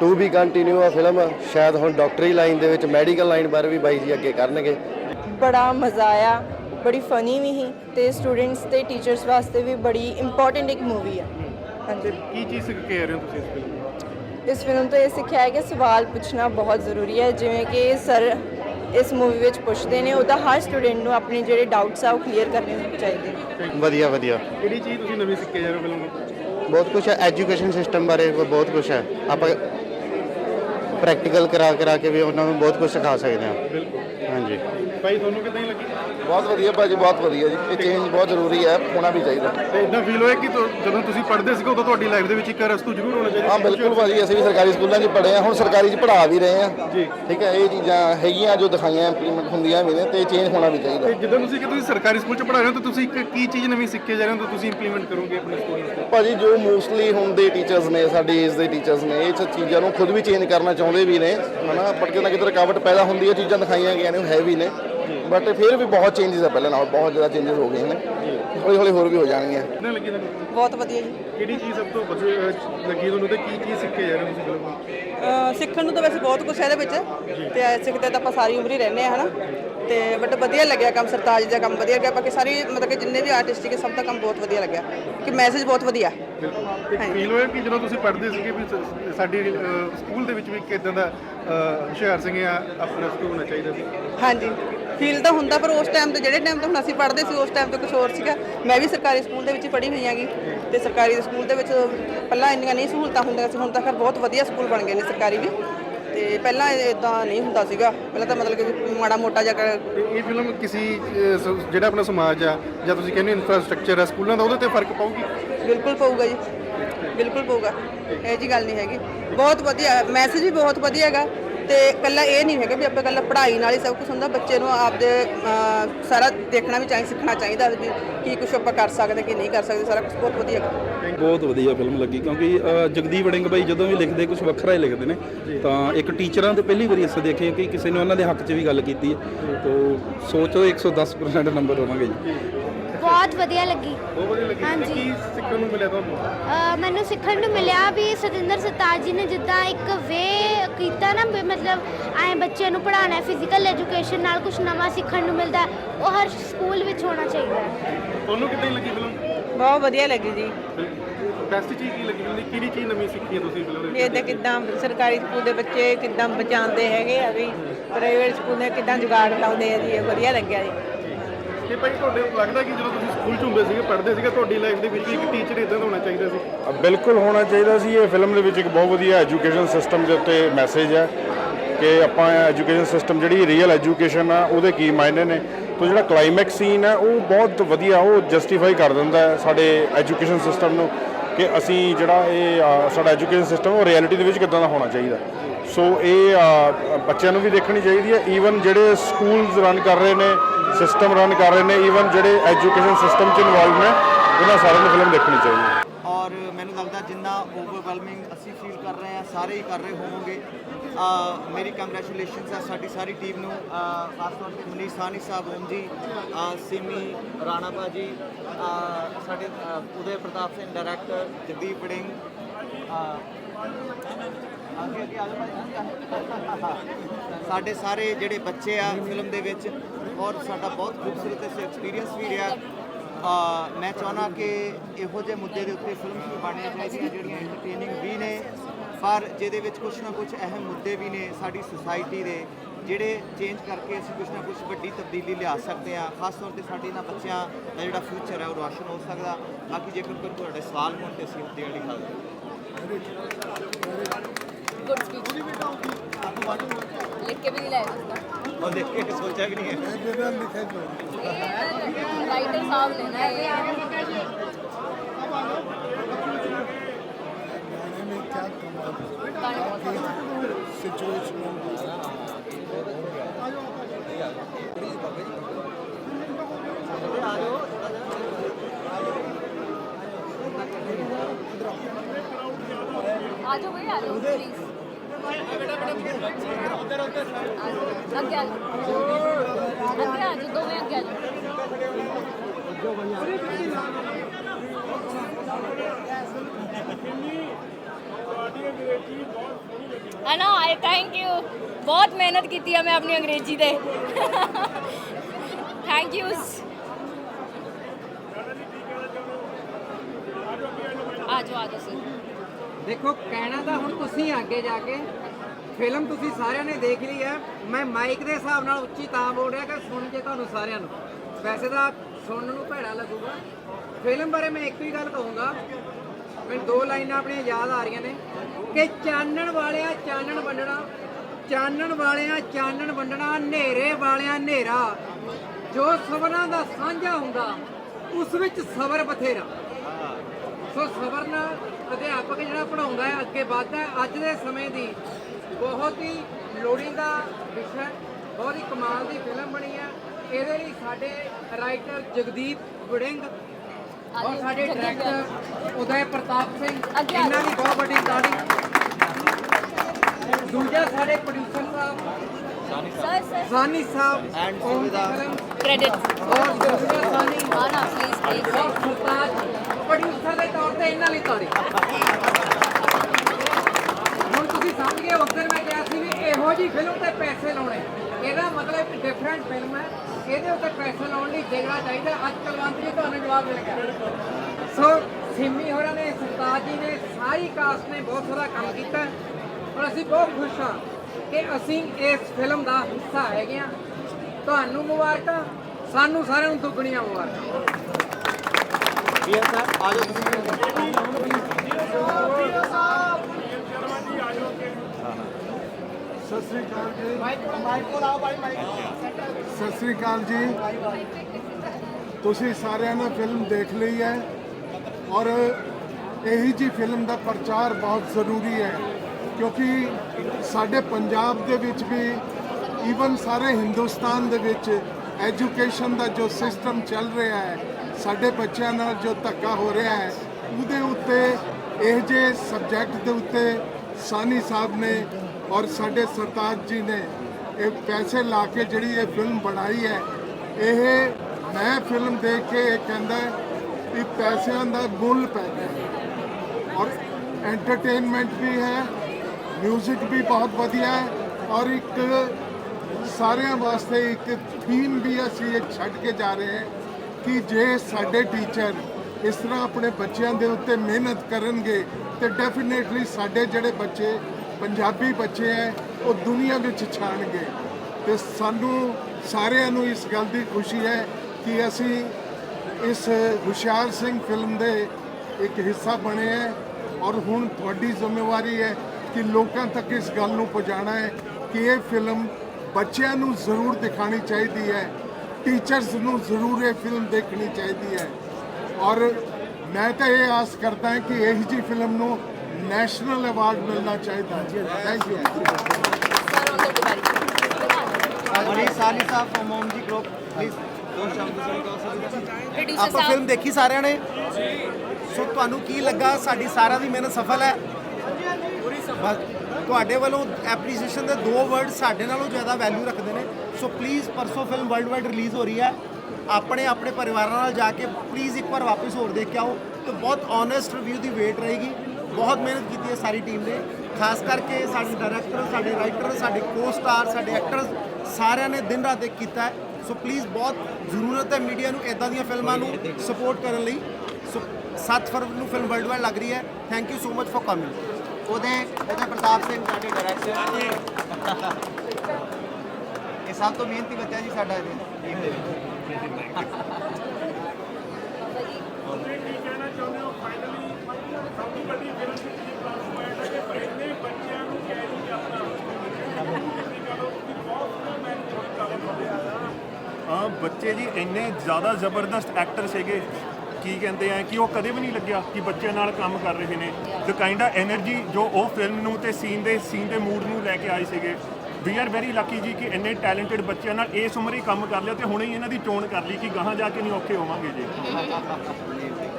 ਟੂ ਬੀ ਕੰਟੀਨਿਊ ਆ ਫਿਲਮ ਸ਼ਾਇਦ ਹੁਣ ਡਾਕਟਰੀ ਲਾਈਨ ਦੇ ਵਿੱਚ ਮੈਡੀਕਲ ਲਾਈਨ ਬਾਰੇ ਵੀ ਬਾਈ ਜੀ ਅੱਗੇ ਕਰਨਗੇ। ਬੜਾ ਮਜ਼ਾ ਆਇਆ। ਬੜੀ ਫਨੀ ਵੀ ਸੀ ਤੇ ਸਟੂਡੈਂਟਸ ਤੇ ਟੀਚਰਸ ਵਾਸਤੇ ਵੀ ਬੜੀ ਇੰਪੋਰਟੈਂਟ ਇੱਕ ਮੂਵੀ ਆ। ਹਾਂਜੀ। ਕੀ ਚੀਜ਼ ਸਿੱਖ ਕੇ ਆ ਰਹੇ ਹੋ ਤੁਸੀਂ ਇਸ ਫਿਲਮ ਇਸ ਫਿਲਮ ਤੋਂ ਇਹ ਸਿੱਖਿਆ ਹੈ ਕਿ ਸਵਾਲ ਪੁੱਛਣਾ ਬਹੁਤ ਜ਼ਰੂਰੀ ਹੈ ਜਿਵੇਂ ਕਿ ਸਰ ਇਸ ਮੂਵੀ ਵਿੱਚ ਪੁੱਛਦੇ ਨੇ ਉਹਦਾ ਹਰ ਸਟੂਡੈਂਟ ਨੂੰ ਆਪਣੇ ਜਿਹੜੇ ਡਾਊਟਸ ਆ ਉਹ ਕਲੀਅਰ ਕਰਨੇ ਚਾਹੀਦੇ ਨੇ। ਵਧੀਆ ਵਧੀਆ। ਕਿਹੜੀ ਚੀਜ਼ ਤੁਸੀਂ ਨਵੀਂ ਸਿੱਖ ਕੇ ਜਾ ਰਹੇ ਹੋ ਫਿਲਮ ਬਹੁਤ ਕੁਝ ਹੈ ਐਜੂਕੇਸ਼ਨ ਸਿਸਟਮ ਬਾਰੇ ਬਹੁਤ ਕੁਝ ਹੈ। ਆਪਾਂ ਪ੍ਰੈਕਟੀਕਲ ਕਰਾ ਕਰਾ ਕੇ ਵੀ ਉਹਨਾਂ ਨੂੰ ਬਹੁਤ ਕੁਝ ਸਿਖਾ ਸਕਦੇ ਹਾਂ। ਹਾਂਜੀ। ਭਾਈ ਤੁਹਾਨੂੰ ਕਿਦਾਂ ਲੱਗੀ? ਬਹੁਤ ਵਧੀਆ ਭਾਜੀ ਬਹੁਤ ਵਧੀਆ ਜੀ। ਇਹ ਚੇਂਜ ਬਹੁਤ ਜ਼ਰੂਰੀ ਹੈ ਹੋਣਾ ਵੀ ਚਾਹੀਦਾ। ਤੇ ਇਦਾਂ ਫੀਲ ਹੋਇਆ ਕਿ ਤੁ- ਜਦੋਂ ਤੁਸੀਂ ਪੜ੍ਹਦੇ ਸੀਗੇ ਉਦੋਂ ਤੁਹਾਡੀ ਲਾਈਫ ਦੇ ਵਿੱਚ ਇੱਕ ਰਸਤੂ ਜ਼ਰੂਰ ਹੋਣਾ ਚਾਹੀਦਾ ਹਾਂ ਬਿਲਕੁਲ ਭਾਜੀ ਅਸੀਂ ਵੀ ਸਰਕਾਰੀ ਸਕੂਲਾਂ 'ਚ ਪੜ੍ਹੇ ਆ ਹੁਣ ਸਰਕਾਰੀ 'ਚ ਪੜ੍ਹਾ ਵੀ ਰਹੇ ਆ ਜੀ। ਠੀਕ ਹੈ ਇਹ ਚੀਜ਼ਾਂ ਹੈਗੀਆਂ ਜੋ ਦਿਖਾਈਆਂ ਇੰਪਲੀਮੈਂਟ ਹੁੰਦੀਆਂ ਵੀ ਨੇ ਤੇ ਚੇਂਜ ਹੋਣਾ ਵੀ ਚਾਹੀਦਾ। ਤੇ ਜਿੱਦਾਂ ਤੁਸੀਂ ਕਿ ਤੁਸੀਂ ਸਰਕਾਰੀ ਸਕੂਲ 'ਚ ਪੜ੍ਹਾ ਰਹੇ ਹੋ ਤਾਂ ਤੁਸੀਂ ਇੱਕ ਕੀ ਚੀਜ਼ ਨਵੀਂ ਸਿੱਖ ਜਾ ਰਹੇ ਹੋ ਤਾਂ ਤੁਸੀਂ ਇੰਪਲੀਮੈਂਟ ਕਰੋਗੇ ਆਪਣੇ ਸਕੂਲ ਵਿੱਚ ਭਾਜੀ ਜੋ ਮੋਸਟਲੀ ਹੁਣ ਦੇ ਟੀਚਰਸ ਨੇ ਸਾਡੀ ਏਜ ਦੇ ਟੀਚਰਸ ਨੇ ਇਹ ਚੀਜ਼ਾਂ ਨੂੰ ਖੁਦ ਵੀ ਚੇਂਜ ਕਰਨਾ ਚਾਹੁੰਦੇ ਵੀ ਨੇ ਹਨਾ? ਬਟ ਕਿਤੇ ਨਾ ਕਿਤੇ ਰੁਕਾਵਟ ਪੈਦਾ ਹੁੰਦੀ ਹੈ ਚੀਜ਼ਾਂ ਦਿਖਾਈਆਂ ਗਈਆਂ ਨੇ ਉਹ ਹੈ ਵੀ ਨੇ। ਬਟ ਫਿਰ ਵੀ ਬਹੁਤ ਚੇਂਜਸ ਆ ਪਹਿਲਾਂ ਨਾਲੋਂ ਬਹੁਤ ਜ਼ਿਆਦਾ ਚੇਂਜਸ ਹੋ ਗਏ ਨੇ। ਹੌਲੀ ਹੌਲੀ ਹੋਰ ਵੀ ਹੋ ਜਾਣਗੀਆਂ। ਕਿੰਨਾ ਲੱਗੀ ਤੁਹਾਨੂੰ ਬਹੁਤ ਵਧੀਆ ਜੀ। ਕਿਹੜੀ ਚੀਜ਼ ਸਭ ਤੋਂ ਵਧੀਆ ਲੱਗੀ ਤੁਹਾਨੂੰ ਤੇ ਕੀ ਚੀਜ਼ ਸਿੱਖ ਕੇ ਜਾ ਰਹੇ ਹੋ ਤੁਸੀਂ ਫਿਲਮ ਤੋਂ ਸਿੱਖਣ ਨੂੰ ਤਾਂ ਵੈਸੇ ਬਹੁਤ ਕੁਝ ਹੈ ਇਹਦੇ ਵਿੱਚ। ਤੇ ਐ ਸਿੱਖਦੇ ਤਾਂ ਆਪਾਂ ਸਾਰੀ ਉਮਰ ਹੀ ਰਹਿੰਦੇ ਆ ਹਨਾ? ਤੇ ਬਟ ਵਧੀਆ ਲੱਗਿਆ ਕੰਮ ਸਰਤਾਜ ਦਾ ਕੰਮ ਵਧੀਆ ਲੱਗਿਆ। ਬਾਕੀ ਸਾਰੀ ਮਤਲਬ ਕਿ ਜਿੰਨੇ ਵੀ ਆਰਟਿਸਟ ਸੀਗੇ ਸਭ ਦਾ ਕੰਮ ਬਹੁਤ ਵਧੀਆ ਲੱਗਿਆ। ਕਿ ਮੈਸੇਜ ਬਹੁਤ ਵਧੀਆ। ਤੇ ਫੀਲ ਹੋਇਆ ਕਿ ਜਦੋਂ ਤੁਸੀਂ ਪੜ੍ਹਦੇ ਸੀਗੇ ਵੀ ਸ- ਸਾਡੀ ਸਕੂਲ ਦੇ ਵਿੱਚ ਵੀ ਕਿਦਾਂ ਦਾ ਹੁਸ਼ਿਆਰ ਸਿੰਘ ਆ ਆਪਣਾ ਸਕੂਲ ਹੋਣਾ ਚਾਹੀਦਾ ਸੀ। ਹਾਂਜੀ। ਫੀਲ ਤਾਂ ਹੁੰਦਾ ਪਰ ਉਸ ਟਾਈਮ ਤੇ ਜਿਹੜੇ ਟਾਈਮ ਤੇ ਹੁਣ ਅਸੀਂ ਪੜ੍ਹਦੇ ਸੀ ਉਸ ਟਾਈਮ ਤੇ ਕੁਝ ਹੋਰ ਸੀਗਾ। ਮੈਂ ਵੀ ਸਰਕਾਰੀ ਸਕੂਲ ਦੇ ਵਿੱਚ ਹੀ ਪੜ੍ਹੀ ਹੋਈ ਹੈਗੀ। ਤੇ ਸਰਕਾਰੀ ਸਕੂਲ ਦੇ ਵਿੱਚ ਪਹਿਲਾਂ ਇੰਨੀਆਂ ਨਹੀਂ ਸਹੂਲਤਾਂ ਹੁੰਦੀਆਂ ਸੀ ਹੁਣ ਤਾਂ ਖੈਰ ਬਹੁਤ ਵਧੀਆ ਸਕੂਲ ਬਣ ਗਏ ਨੇ ਸਰਕਾਰੀ ਵੀ। ਤੇ ਪਹਿਲਾਂ ਇਦਾਂ ਨਹੀਂ ਹੁੰਦਾ ਸੀਗਾ। ਪਹਿਲਾਂ ਤਾਂ ਮਤਲਬ ਕਿ ਮਾੜਾ ਮੋਟਾ ਜਿਹਾ ਕਰ- ਤੇ ਇਹ ਫਿਲਮ ਕਿਸੇ ਅਹ, ਸ- ਜਿਹੜਾ ਆਪਣਾ ਸਮਾਜ ਆ ਜਾਂ ਤੁਸੀਂ ਕਹਿੰਦੇ ਇਨਫਰਾਸਟ੍ਰਕਚਰ ਆ ਸਕੂਲਾਂ ਦਾ ਉਹਦੇ ਤੇ ਫ਼ਰਕ ਪਾਊਗੀ? ਬਿਲਕੁਲ ਪਊਗਾ ਜੀ। ਬਿਲਕੁਲ ਪਊਗਾ। ਇਹ ਜੀ ਗੱਲ ਨਹੀਂ ਹੈਗੀ। ਬਹੁਤ ਵਧੀਆ ਮੈਸੇਜ ਵੀ ਬਹੁਤ ਵਧੀਆ ਹੈਗਾ। ਤੇ ਕੱਲਾ ਇਹ ਨਹੀਂ ਹੈਗਾ ਵੀ ਆਪਾਂ ਕੱਲਾ ਪੜ੍ਹਾਈ ਨਾਲ ਹੀ ਸਭ ਕੁਝ ਹੁੰਦਾ ਬੱਚੇ ਨੂੰ ਆਪਦੇ ਸਾਰਾ ਦੇਖਣਾ ਵੀ ਚਾਹੀਦਾ ਸਿੱਖਣਾ ਚਾਹੀਦਾ ਵੀ ਕੀ ਕੁਝ ਆਪਾਂ ਕਰ ਸਕਦੇ ਕੀ ਨਹੀਂ ਕਰ ਸਕਦੇ ਸਾਰਾ ਕੁਝ ਬਹੁਤ ਵਧੀਆ ਹੈਗਾ। ਬਹੁਤ ਵਧੀਆ ਫਿਲਮ ਲੱਗੀ ਕਿਉਂਕਿ ਜਗਦੀਪ ਵੜਿੰਗ ਬਾਈ ਜਦੋਂ ਵੀ ਲਿਖਦੇ ਕੁਝ ਵੱਖਰਾ ਹੀ ਲਿਖਦੇ ਨੇ ਤਾਂ ਇੱਕ ਟੀਚਰਾਂ ਤੇ ਪਹਿਲੀ ਵਾਰੀ ਅਸੀਂ ਦੇਖੇ ਕਿ ਕਿਸੇ ਨੇ ਉਹਨਾਂ ਦੇ ਹੱਕ 'ਚ ਵੀ ਗੱਲ ਕੀਤੀ ਹੈ। ਤਾਂ ਸੋਚੋ 110% ਨੰਬਰ ਹੋਵਾਂਗੇ ਜੀ। ਬਹੁਤ ਵਧੀਆ ਲੱਗੀ। ਬਹੁਤ ਵਧੀਆ ਲੱਗੀ। ਹਾਂਜੀ। ਕੀ ਸਿੱਖਣ ਨੂੰ ਮਿਲਿਆ ਤੁਹਾਨੂੰ? ਮੈਨੂੰ ਸਿੱਖਣ ਨੂੰ ਮਿਲਿਆ ਵੀ ਸਤਿੰਦਰ ਸਰਤਾਜ ਜੀ ਨੇ ਜਿੱਦਾਂ ਇੱਕ ਵੇ ਕੀਤਾ ਨਾ ਵੀ ਮਤਲਬ ਐ ਬੱਚਿਆਂ ਨੂੰ ਪੜ੍ਹਾਉਣਾ ਫਿਜ਼ੀਕਲ ਐਜੂਕੇਸ਼ਨ ਨਾਲ ਕੁਝ ਨਵਾਂ ਸਿੱਖਣ ਨੂੰ ਮਿਲਦਾ ਹੈ, ਉਹ ਹਰ ਸਕੂਲ ਵਿੱਚ ਹੋਣਾ ਚਾਹੀਦਾ। ਹੈ ਤੁਹਾਨੂੰ ਕਿੱਦਾਂ ਦੀ ਲੱਗੀ ਫਿਲਮ ਬਹੁਤ ਵਧੀਆ ਲੱਗੀ ਜੀ। ਬੈਸਟ ਚੀਜ਼ ਕੀ ਲੱਗੀ ਫਿਲਮ ਦੀ? ਕਿਹੜੀ ਚੀਜ਼ ਨਵੀਂ ਸਿੱਖੀ ਹੈ ਤੁਸੀਂ ਫਿਲਮ ਦੇ ਵੀ ਇਹਦੇ ਕਿਦਾਂ ਸਰਕਾਰੀ ਸਕੂਲ ਦੇ ਬੱਚੇ ਕਿਦਾਂ ਬਚਾਉਂਦੇ ਹੈਗੇ ਆ ਵੀ ਪ੍ਰਾਈਵੇਟ ਸਕੂਲ ਦੇ ਕਿਦਾਂ ਜੁਗਾੜ ਲਾਉਂਦੇ ਆ ਜੀ ਇਹ ਵਧੀਆ ਲੱਗਿਆ ਜੀ। ਤੇ ਭਾਈ ਤੁਹਾਡੇ ਲੱਗਦਾ ਕਿ ਜਦੋਂ ਸਕੂਲ 'ਚ ਹੁੰਦੇ ਸੀਗੇ, ਪੜ੍ਹਦੇ ਸੀਗੇ, ਤੁਹਾਡੀ ਲਾਈਫ ਦੇ ਵਿੱਚ ਵੀ ਇੱਕ ਟੀਚਰ ਇਦਾਂ ਦਾ ਹੋਣਾ ਚਾਹੀਦਾ ਸੀ। ਬਿਲਕੁਲ ਹੋਣਾ ਚਾਹੀਦਾ ਸੀ। ਇਹ ਫਿਲਮ ਦੇ ਵਿੱਚ ਇੱਕ ਬਹੁਤ ਵਧੀਆ ਐਜੂਕੇਸ਼ਨ ਸਿਸਟਮ ਦੇ ਉੱਤੇ ਮੈਸੇਜ ਹੈ ਕਿ ਆਪਾਂ ਐਜੂਕੇਸ਼ਨ ਸਿਸਟਮ ਜਿਹੜੀ ਰੀਅਲ ਐਜੂਕੇਸ਼ਨ ਆ, ਉਹਦੇ ਕੀ ਮਾਇਨੇ ਨੇ। ਤੋਂ ਜਿਹੜਾ ਕਲਾਈਮੈਕਸ ਸੀਨ ਹੈ ਉਹ ਬਹੁਤ ਵਧੀਆ, ਉਹ ਜਸਟੀਫਾਈ ਕਰ ਦਿੰਦਾ ਸਾਡੇ ਐਜੂਕੇਸ਼ਨ ਸਿਸਟਮ ਨੂੰ ਕਿ ਅਸੀਂ ਜਿਹੜਾ ਇਹ ਸਾਡਾ ਐਜੂਕੇਸ਼ਨ ਸਿਸਟਮ ਉਹ ਰਿਐਲਿਟੀ ਦੇ ਵਿੱਚ ਕਿੱਦਾਂ ਦਾ ਹੋਣਾ ਚਾਹੀਦਾ। ਸੋ ਇਹ ਬੱਚਿਆਂ ਨੂੰ ਵੀ ਦੇਖਣੀ ਚਾਹੀਦੀ ਹੈ। ਈਵਨ ਜਿਹੜੇ ਸਕੂਲਸ ਰਨ ਕਰ ਰਹੇ ਨੇ ਸਿਸਟਮ ਰਨ ਕਰ ਰਹੇ ਨੇ ਈਵਨ ਜਿਹੜੇ ਐਜੂਕੇਸ਼ਨ ਸਿਸਟਮ 'ਚ ਇਨਵੋਲਵ ਨੇ, ਉਹਨਾਂ ਸਾਰਿਆਂ ਨੂੰ ਫਿਲਮ ਦੇਖਣੀ ਚਾਹੀਦੀ ਹੈ। ਔਰ ਮੈਨੂੰ ਲੱਗਦਾ ਜਿੰਨਾ ਓਵਰਵੈਲਮਿੰਗ ਅਸੀਂ ਫੀਲ ਕਰ ਰਹੇ ਹਾਂ, ਸਾਰੇ ਹੀ ਕਰ ਰਹੇ ਹੋਵੋਗੇ ਮੇਰੀ ਕੰਗ੍ਰੈਚੁਲੇਸ਼ਨਸ ਹੈ ਸਾਡੀ ਸਾਰੀ ਟੀਮ ਨੂੰ। ਖਾਸ ਤੌਰ ਤੇ ਮਨੀਸ਼ ਸਾਨੀ ਸਾਹਿਬ ਓਮ ਜੀ ਅਹ ਸਿਮੀ, ਰਾਣਾ ਭਾਜੀ, ਅਹ ਸਾਡੇ, ਅਹ ਉਦੈ ਪ੍ਰਤਾਪ ਸਿੰਘ ਡਾਇਰੈਕਟਰ ਜਗਦੀਪ ਵੜਿੰਗ, ਅਹ ਸਾਡੇ ਸਾਰੇ ਜਿਹੜੇ ਬੱਚੇ ਆ ਫਿਲਮ ਦੇ ਵਿੱਚ ਔਰ ਸਾਡਾ ਬਹੁਤ ਖੂਬਸੂਰਤ ਐਕਸਪੀਰੀਅੰਸ ਵੀ ਰਿਹਾ। ਮੈਂ ਚਾਹੁੰਦਾ ਕਿ ਇਹੋ ਜਿਹੇ ਮੁੱਦੇ ਦੇ ਉੱਤੇ ਫਿਲਮਸ ਵੀ ਬਣਨੀਆਂ ਚਾਹੀਦੀਆਂ ਜਿਹੜੀਆਂ ਐਂਟਰਟੇਨਿੰਗ ਵੀ ਨੇ ਪਰ ਜਿਹਦੇ ਵਿੱਚ ਕੁਝ ਨਾ ਕੁਝ ਅਹਿਮ ਮੁੱਦੇ ਵੀ ਨੇ ਸਾਡੀ ਸੁਸਾਇਟੀ ਦੇ ਜਿਹੜੇ ਚੇਂਜ ਕਰਕੇ ਅਸੀਂ ਕੁਝ ਨਾ ਕੁਝ ਵੱਡੀ ਤਬਦੀਲੀ ਲਿਆ ਸਕਦੇ ਹਾਂ। ਖਾਸ ਤੌਰ ਤੇ ਸਾਡੇ ਇਹਨਾਂ ਬੱਚਿਆਂ ਦਾ ਜਿਹੜਾ ਫਿਊਚਰ ਹੈ ਉਹ ਰੋਸ਼ਨ ਹੋ ਸਕਦਾ। ਬਾਕੀ ਜੇਕਰ ਕੋਈ ਤੁਹਾਡੇ ਸਵਾਲ ਹੋਣ ਤੇ ਅਸੀਂ ਉਹਦੇ ਵਾਲੀ ਹਾਲ ਗੁੱਡ ਸਪੀਚ ਲਿਖ ਕੇ ਵੀ ਨਹੀਂ ਲਾਇਆ ਉਹ ਦੇਖ ਕੇ ਸੋਚਿਆ ਵੀ ਨਹੀਂ ਹੈ। ਰਾਈਟਰ ਸਾਹਿਬ ਨੇ ਨਾ ਇਹ। ਆ ਜਾਓ ਬਈ ਆ ਪਲੀਜ਼ ਅੱਗੇ ਆ ਜਾਓ। ਅੱਗੇ ਆ ਜਾਓ, ਦੋਵੇਂ ਅੱਗੇ ਆ ਜਾਓ। ਹੈ ਨਾ ਆਈ ਥੈਂਕ ਯੂ ਬਹੁਤ ਮਿਹਨਤ ਕੀਤੀ ਆ ਮੈਂ ਆਪਣੀ ਅੰਗਰੇਜ਼ੀ ਤੇ। ਥੈਂਕ ਯੂ ਆ ਜਾਓ ਆ ਜਾਓ ਸਰ ਦੇਖੋ, ਕਹਿਣਾ ਤਾਂ ਹੁਣ ਤੁਸੀਂ ਅੱਗੇ ਜਾ ਕੇ, ਫਿਲਮ ਤੁਸੀਂ ਸਾਰਿਆਂ ਨੇ ਦੇਖ ਲਈ ਹੈ। ਮੈਂ ਮਾਈਕ ਦੇ ਹਿਸਾਬ ਨਾਲ ਉੱਚੀ ਤਾਂ ਬੋਲ ਰਿਹਾ ਕਿ ਸੁਣ ਕੇ ਤੁਹਾਨੂੰ ਸਾਰਿਆਂ ਨੂੰ। ਵੈਸੇ ਤਾਂ ਸੁਣਨ ਨੂੰ ਭੈੜਾ ਲੱਗੂਗਾ। ਫਿਲਮ ਬਾਰੇ ਮੈਂ ਇੱਕ ਹੀ ਗੱਲ ਕਹੂੰਗਾ, ਮੈਨੂੰ ਦੋ ਲਾਈਨਾਂ ਆਪਣੀਆਂ ਯਾਦ ਆ ਰਹੀਆਂ ਨੇ, ਕਿ ਚਾਨਣ ਵਾਲਿਆਂ ਚਾਨਣ ਵੰਡਣਾ, ਚਾਨਣ ਵਾਲਿਆਂ ਚਾਨਣ ਵੰਡਣਾ, ਹਨੇਰੇ ਵਾਲਿਆਂ ਹਨੇਰਾ। ਜੋ ਸਭਨਾਂ ਦਾ ਸਾਂਝਾ ਹੁੰਦਾ, ਉਸ ਵਿੱਚ ਸਬਰ ਬਥੇਰਾ। ਸੋ ਸਬਰ ਨਾਲ ਅਧਿਆਪਕ ਜਿਹੜਾ ਪੜਾਉਂਦਾ ਹੈ ਅੱਗੇ ਵੱਧਦਾ ਹੈ ਅੱਜ ਦੇ ਸਮੇਂ ਦੀ ਬਹੁਤ ਹੀ ਲੋੜੀਂਦਾ ਵਿਸ਼ਾ ਬਹੁਤ ਹੀ ਕਮਾਲ ਦੀ ਫਿਲਮ ਬਣੀ ਹੈ। ਇਹਦੇ ਲਈ ਸਾਡੇ ਰਾਈਟਰ ਜਗਦੀਪ ਵੜਿੰਗ ਔਰ ਸਾਡੇ ਡਾਇਰੈਕਟਰ ਉਦੈ ਪ੍ਰਤਾਪ ਸਿੰਘ ਇਹਨਾਂ ਦੀ ਬਹੁਤ ਵੱਡੀ ਤਾੜੀ। ਦੂਜਾ ਸਾਡੇ ਪ੍ਰੋਡਿਊਸਰ ਸਾਹਿਬ ਸਾਨੀ ਸਾਹਿਬ And ਓਮ ਸੁਵਿਧਾ। ਕਰਮ ਕ੍ਰੈਡਿਟ ਔਰ ਸੁਵਿਧਾ ਸਾਨੀ ਹਾਂ ਨਾ ਪਲੀਜ਼ ਪਲੀਜ਼ ਔਰ ਸਰਤਾਜ ਪ੍ਰੋਡਿਊਸਰ ਦੇ ਤੌਰ ਤੇ ਇਹਨਾਂ ਲਈ ਤਾੜੀ ਹੁਣ ਤੁਸੀਂ ਸਮਝ ਗਏ ਉਸ ਦਿਨ ਮੈਂ ਕਿਹਾ ਸੀ ਵੀ ਇਹੋ ਜੀ ਫਿਲਮ ਤੇ ਪੈਸੇ ਲਾਉਣੇ। ਇਹਦਾ ਮਤਲਬ ਇੱਕ ਡਿਫਰੈਂਟ ਫਿਲਮ ਹੈ। ਇਹਦੇ ਉੱਤੇ ਪੈਸੇ ਲਾਉਣ ਲਈ ਦੇਖਣਾ ਚਾਹੀਦਾ ਅੱਜ ਕਲਵੰਤ ਜੀ ਤੁਹਾਨੂੰ ਜਵਾਬ ਮਿਲ ਗਿਆ। ਸੋ ਸਿੰਮੀ ਹੋਰਾਂ ਨੇ ਸਰਤਾਜ ਜੀ ਨੇ ਸਾਰੀ ਕਾਸਟ ਨੇ ਬਹੁਤ ਸਾਰਾ ਕੰਮ ਕੀਤਾ। ਔਰ ਅਸੀਂ ਬਹੁਤ ਖੁਸ਼ ਹਾਂ। ਕਿ ਅਸੀਂ ਇਸ ਫਿਲਮ ਦਾ ਹਿੱਸਾ ਹੈਗੇ ਹਾਂ। ਤੁਹਾਨੂੰ ਮੁਬਾਰਕਾਂ ਸਾਨੂੰ ਸਾਰਿਆਂ ਨੂੰ ਦੁੱਗਣੀਆਂ ਮੁਬਾਰਕਾਂ। ਬੀਐਨ ਸਾਹਿਬ ਆ ਜਾਓ ਤੁਸੀਂ। ਸਤਿ ਸ੍ਰੀ ਅਕਾਲ ਜੀ ਸਤਿ ਸ੍ਰੀ ਅਕਾਲ ਜੀ ਤੁਸੀਂ ਸਾਰਿਆਂ ਨੇ ਫਿਲਮ ਦੇਖ ਲਈ ਹੈ ਔਰ ਇਹੀ ਜੀ ਫਿਲਮ ਦਾ ਪ੍ਰਚਾਰ ਬਹੁਤ ਜ਼ਰੂਰੀ ਹੈ। ਕਿਉਂਕਿ ਸਾਡੇ ਪੰਜਾਬ ਦੇ ਵਿੱਚ ਵੀ ਈਵਨ ਸਾਰੇ ਹਿੰਦੁਸਤਾਨ ਦੇ ਵਿੱਚ ਐਜੂਕੇਸ਼ਨ ਦਾ ਜੋ ਸਿਸਟਮ ਚੱਲ ਰਿਹਾ ਹੈ, ਸਾਡੇ ਬੱਚਿਆਂ ਨਾਲ ਜੋ ਧੱਕਾ ਹੋ ਰਿਹਾ ਹੈ, ਉਹਦੇ ਉੱਤੇ ਇਹ ਜੇ ਸਬਜੈਕਟ ਦੇ ਉੱਤੇ ਸਾਨੀ ਸਾਹਿਬ ਨੇ ਔਰ ਸਾਡੇ ਸਰਤਾਜ ਜੀ ਨੇ ਇਹ ਪੈਸੇ ਲਾ ਕੇ ਜਿਹੜੀ ਇਹ ਫਿਲਮ ਬਣਾਈ ਹੈ, ਇਹ ਮੈਂ ਫਿਲਮ ਦੇਖ ਕੇ ਇਹ ਕਹਿੰਦਾ ਕਿ ਪੈਸਿਆਂ ਦਾ ਮੁੱਲ ਪੈ ਹੈ। ਔਰ ਐਂਟਰਟੇਨਮੈਂਟ ਵੀ ਹੈ ਮਿਊਜ਼ਿਕ ਵੀ ਬਹੁਤ ਵਧੀਆ ਹੈ ਔਰ ਇੱਕ ਸਾਰਿਆਂ ਵਾਸਤੇ ਇੱਕ ਥੀਮ ਵੀ ਅਸੀਂ ਇੱਕ ਛੱਡ ਕੇ ਜਾ ਰਹੇ ਹਾਂ ਕਿ ਜੇ ਸਾਡੇ ਟੀਚਰ ਇਸ ਤਰ੍ਹਾਂ ਆਪਣੇ ਬੱਚਿਆਂ ਦੇ ਉੱਤੇ ਮਿਹਨਤ ਕਰਨਗੇ, ਤੇ ਡੈਫੀਨੇਟਲੀ ਸਾਡੇ ਜਿਹੜੇ ਬੱਚੇ, ਪੰਜਾਬੀ ਬੱਚੇ ਹੈ, ਉਹ ਦੁਨੀਆ ਵਿੱਚ ਛਾਣਗੇ। ਤੇ ਸਾਨੂੰ ਸਾਰਿਆਂ ਨੂੰ ਇਸ ਗੱਲ ਦੀ ਖੁਸ਼ੀ ਹੈ ਕਿ ਅਸੀਂ ਇਸ ਹੁਸ਼ਿਆਰ ਸਿੰਘ ਫਿਲਮ ਦੇ ਇੱਕ ਹਿੱਸਾ ਬਣੇ ਹੈ ਔਰ ਹੁਣ ਤੁਹਾਡੀ ਜ਼ਿੰਮੇਵਾਰੀ ਹੈ ਕਿ ਲੋਕਾਂ ਤੱਕ ਇਸ ਗੱਲ ਨੂੰ ਪਹੁੰਚਾਉਣਾ ਹੈ ਕਿ ਇਹ ਫਿਲਮ ਬੱਚਿਆਂ ਨੂੰ ਜ਼ਰੂਰ ਦਿਖਾਣੀ ਚਾਹੀਦੀ ਹੈ ਟੀਚਰਸ ਨੂੰ ਜ਼ਰੂਰ ਇਹ ਫਿਲਮ ਦੇਖਣੀ ਚਾਹੀਦੀ ਹੈ। ਔਰ ਮੈਂ ਤਾਂ ਇਹ ਆਸ ਕਰਦਾ ਹਾਂ ਕਿ ਇਹ ਜੀ ਫਿਲਮ ਨੂੰ ਨੈਸ਼ਨਲ ਅਵਾਰਡ ਮਿਲਣਾ ਚਾਹੀਦਾ ਹੈ। ਥੈਂਕ ਯੂ ਸਾਹਿਬ ਫਰਮ ਜੀ ਗਰੁੱਪ ਪਲੀਜ਼ ਦੋ ਸ਼ਬਦ ਆਪਾਂ ਫਿਲਮ ਦੇਖੀ ਸਾਰਿਆਂ ਨੇ। ਸੋ ਤੁਹਾਨੂੰ ਕੀ ਲੱਗਾ? ਸਾਡੀ ਸਾਰਿਆਂ ਦੀ ਮਿਹਨਤ ਸਫਲ ਹੈ। ਬਸ, ਤੁਹਾਡੇ ਵੱਲੋਂ ਐਪਰੀਸੀਏਸ਼ਨ ਦੇ ਦੋ ਵਰਡ ਸਾਡੇ ਨਾਲੋਂ ਜ਼ਿਆਦਾ ਵੈਲਿਊ ਰੱਖਦੇ ਨੇ। ਸੋ ਪਲੀਜ਼ ਪਰਸੋਂ ਫਿਲਮ ਵਰਲਡ ਵਾਈਡ ਰਿਲੀਜ਼ ਹੋ ਰਹੀ ਹੈ। ਆਪਣੇ ਆਪਣੇ ਪਰਿਵਾਰਾਂ ਨਾਲ ਜਾ ਕੇ ਪਲੀਜ਼ ਇੱਕ ਵਾਰ ਵਾਪਸ ਹੋਰ ਦੇਖ ਕੇ ਆਓ। ਤੇ ਬਹੁਤ ਓਨੈਸਟ ਰਿਵਿਊ ਦੀ ਵੇਟ ਰਹੇਗੀ। ਬਹੁਤ ਮਿਹਨਤ ਕੀਤੀ ਹੈ ਸਾਰੀ ਟੀਮ ਨੇ। ਖਾਸ ਕਰਕੇ ਸਾਡੇ ਡਾਇਰੈਕਟਰ ਸਾਡੇ ਰਾਈਟਰ ਸਾਡੇ ਕੋ-ਸਟਾਰ ਸਾਡੇ ਐਕਟਰਸ ਸਾਰਿਆਂ ਨੇ ਦਿਨ ਰਾਤ ਇੱਕ ਕੀਤਾ ਸੋ ਪਲੀਜ਼ ਬਹੁਤ ਜ਼ਰੂਰਤ ਹੈ ਮੀਡੀਆ ਨੂੰ ਇਦਾਂ ਦੀਆਂ ਫਿਲਮਾਂ ਨੂੰ ਸਪੋਰਟ ਕਰਨ ਲਈ। ਸੋ 7 ਫਰਵਰੀ ਨੂੰ ਫਿਲਮ ਵਰਲਡ ਵਾਈਡ ਲੱਗ ਰਹੀ ਹੈ। Thank you so much for coming ਉਹਦੇ ਉਹਦੇ ਪ੍ਰਤਾਪ ਸਿੰਘ ਸਾਡੇ ਡਾਇਰੈਕਟਰ ਇਹ ਸਭ ਤੋਂ ਮਿਹਨਤੀ ਬੱਚਾ ਜੀ ਸਾਡਾ ਇਹਦੇ। ਟੀਮ ਦੇ ਬੱਚੇ ਜੀ ਇੰਨੇ ਜ਼ਿਆਦਾ ਜ਼ਬਰਦਸਤ ਐਕਟਰ ਸੀਗੇ। ਕੀ ਕਹਿੰਦੇ ਆ ਕਿ ਉਹ ਕਦੇ ਵੀ ਨਹੀਂ ਲੱਗਿਆ ਕਿ ਬੱਚੇ ਨਾਲ ਕੰਮ ਕਰ ਰਹੇ ਨੇ। ਦ ਕਾਈਂਡ ਆ એનર્ਜੀ ਜੋ ਉਹ ਫਿਲਮ ਨੂੰ ਤੇ ਸੀਨ ਦੇ ਸੀਨ ਦੇ ਮੂਡ ਨੂੰ ਲੈ ਕੇ ਆਏ ਸੀਗੇ। ਵੀ ਆਰ ਵੈਰੀ ਲੱਕੀ ਜੀ ਕਿ ਇੰਨੇ ਟੈਲੈਂਟਡ ਬੱਚਿਆਂ ਨਾਲ ਇਸ ਉਮਰ ਹੀ ਕੰਮ ਕਰ ਲਿਆ ਤੇ ਹੁਣੇ ਹੀ ਇਹਨਾਂ ਦੀ ਚੋਣ ਕਰ ਲਈ ਕਿ ਗਾਹਾਂ ਜਾ ਕੇ ਨਹੀਂ ਔਖੇ ਹੋਵਾਂਗੇ ਜੀ।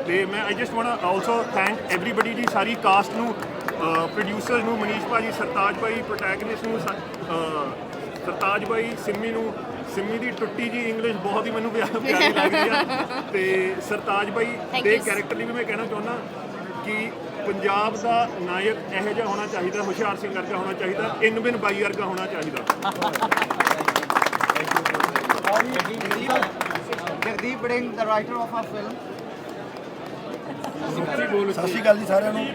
ਤੇ ਮੈਂ I just want also thank everybody ਜੀ, ਸਾਰੀ ਕਾਸਟ ਨੂੰ ਪ੍ਰੋਡਿਊਸਰ ਨੂੰ, ਮਨੀਸ਼ ਭਾਜੀ, ਸਰਤਾਜ ਭਾਈ ਪ੍ਰੋਟੈਗਨਿਸਟ ਨੂੰ ਸਰਤਾਜ ਭਾਈ, ਸਿੰਮੀ ਨੂੰ ਸਿੰਮੀ ਦੀ ਟੁੱਟੀ ਜੀ ਇੰਗਲਿਸ਼ ਬਹੁਤ ਹੀ ਮੈਨੂੰ ਪਿਆ- ਪਿਆਰੀ ਲੱਗਦੀ ਆ। ਤੇ ਸਰਤਾਜ ਭਾਈ ਦੇ ਕੈਰੈਕਟਰ ਲਈ ਵੀ ਮੈਂ ਕਹਿਣਾ ਚਾਹੁੰਦਾ ਕਿ ਪੰਜਾਬ ਦਾ ਨਾਇਕ ਇਹੋ ਜਿਹਾ ਹੋਣਾ ਚਾਹੀਦਾ ਹੁਸ਼ਿਆਰ ਸਿੰਘ ਵਰਗਾ ਹੋਣਾ ਚਾਹੀਦਾ ਇਨ ਬਿਨ ਬਾਈ ਵਰਗਾ ਹੋਣਾ ਚਾਹੀਦਾ। ਜਗਦੀਪ ਬੜਿੰਗ ਦਾ ਰਾਈਟਰ ਆਫ ਆ ਫਿਲਮ ਸਤਿ ਸ਼੍ਰੀ ਅਕਾਲ ਜੀ ਸਾਰਿਆਂ ਨੂੰ।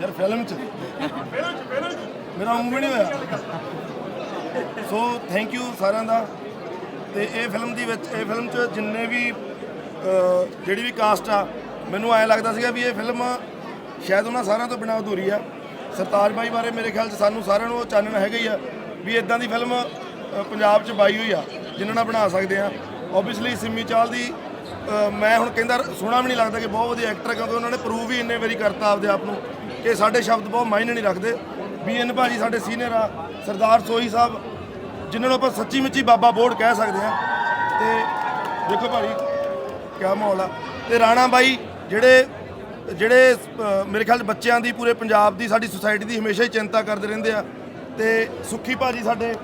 ਯਾਰ ਫਿਲਮ ਚ। ਮੇਰਾ ਮੂੰਹ ਵੀ ਨਹੀਂ ਹੋਇਆ। ਸੋ ਥੈਂਕ ਯੂ ਸਾਰਿਆਂ ਦਾ। ਤੇ ਇਹ ਫਿਲਮ ਦੀ ਵਿੱਚ ਇਹ ਫਿਲਮ ਚ ਜਿੰਨੇ ਵੀ ਜਿਹੜੀ ਵੀ ਕਾਸਟ ਆ, ਮੈਨੂੰ ਐਂ ਲੱਗਦਾ ਸੀਗਾ ਵੀ ਇਹ ਫਿਲਮ ਸ਼ਾਇਦ ਉਹਨਾਂ ਸਾਰਿਆਂ ਤੋਂ ਬਿਨਾਂ ਅਧੂਰੀ ਆ। ਸਰਤਾਜ ਬਾਈ ਬਾਰੇ ਮੇਰੇ ਖਿਆਲ ਚ ਸਾਨੂੰ ਸਾਰਿਆਂ ਨੂੰ ਉਹ ਚਾਨਣ ਹੈਗਾ ਹੀ ਆ ਵੀ ਇਦਾਂ ਦੀ ਫਿਲਮ ਪੰਜਾਬ 'ਚ ਬਾਈ ਹੋਈ ਆ, ਜਿਨ੍ਹਾਂ ਨਾਲ ਬਣਾ ਸਕਦੇ ਆ। ਓਬਵੀਅਸਲੀ ਸਿੰਮੀ ਚਾਲ ਦੀ ਮੈਂ ਹੁਣ ਕਹਿੰਦਾ ਸੋਹਣਾ ਵੀ ਨਹੀਂ ਲੱਗਦਾ ਕਿ ਬਹੁਤ ਵਧੀਆ ਐਕਟਰ ਕਿਉਂਕਿ ਉਹਨਾਂ ਨੇ ਪ੍ਰੂਵ ਵੀ ਇੰਨੇ ਵਾਰੀ ਕਰਤਾ ਆਪਦੇ ਆਪ ਨੂੰ ਕਿ ਸਾਡੇ ਸ਼ਬਦ ਬਹੁਤ ਮਾਇਨੇ ਨਹੀਂ ਰੱਖਦੇ। ਬੀਐਨ ਭਾਜੀ ਸਾਡੇ ਸੀਨੀਅਰ ਆ ਸਰਦਾਰ ਸੋਹੀ ਸਾਹਿਬ ਜਿਨ੍ਹਾਂ ਨੂੰ ਆਪਾਂ ਸੱਚੀ ਮੁੱਚੀ ਬਾਬਾ ਬੋੜ ਕਹਿ ਸਕਦੇ ਆ ਤੇ ਦੇਖੋ ਭਾਜੀ ਕਿਆ ਮਾਹੌਲ ਆ। ਤੇ ਰਾਣਾ ਬਾਈ ਜਿਹੜੇ ਜਿਹੜੇ ਮੇਰੇ ਖਿਆਲ 'ਚ ਬੱਚਿਆਂ ਦੀ ਪੂਰੇ ਪੰਜਾਬ ਦੀ ਸਾਡੀ ਸੁਸਾਇਟੀ ਦੀ ਹਮੇਸ਼ਾ ਹੀ ਚਿੰਤਾ ਕਰਦੇ ਰਹਿੰਦੇ ਆ। ਤੇ ਸੁੱਖੀ ਭਾਜੀ ਸਾਡੇ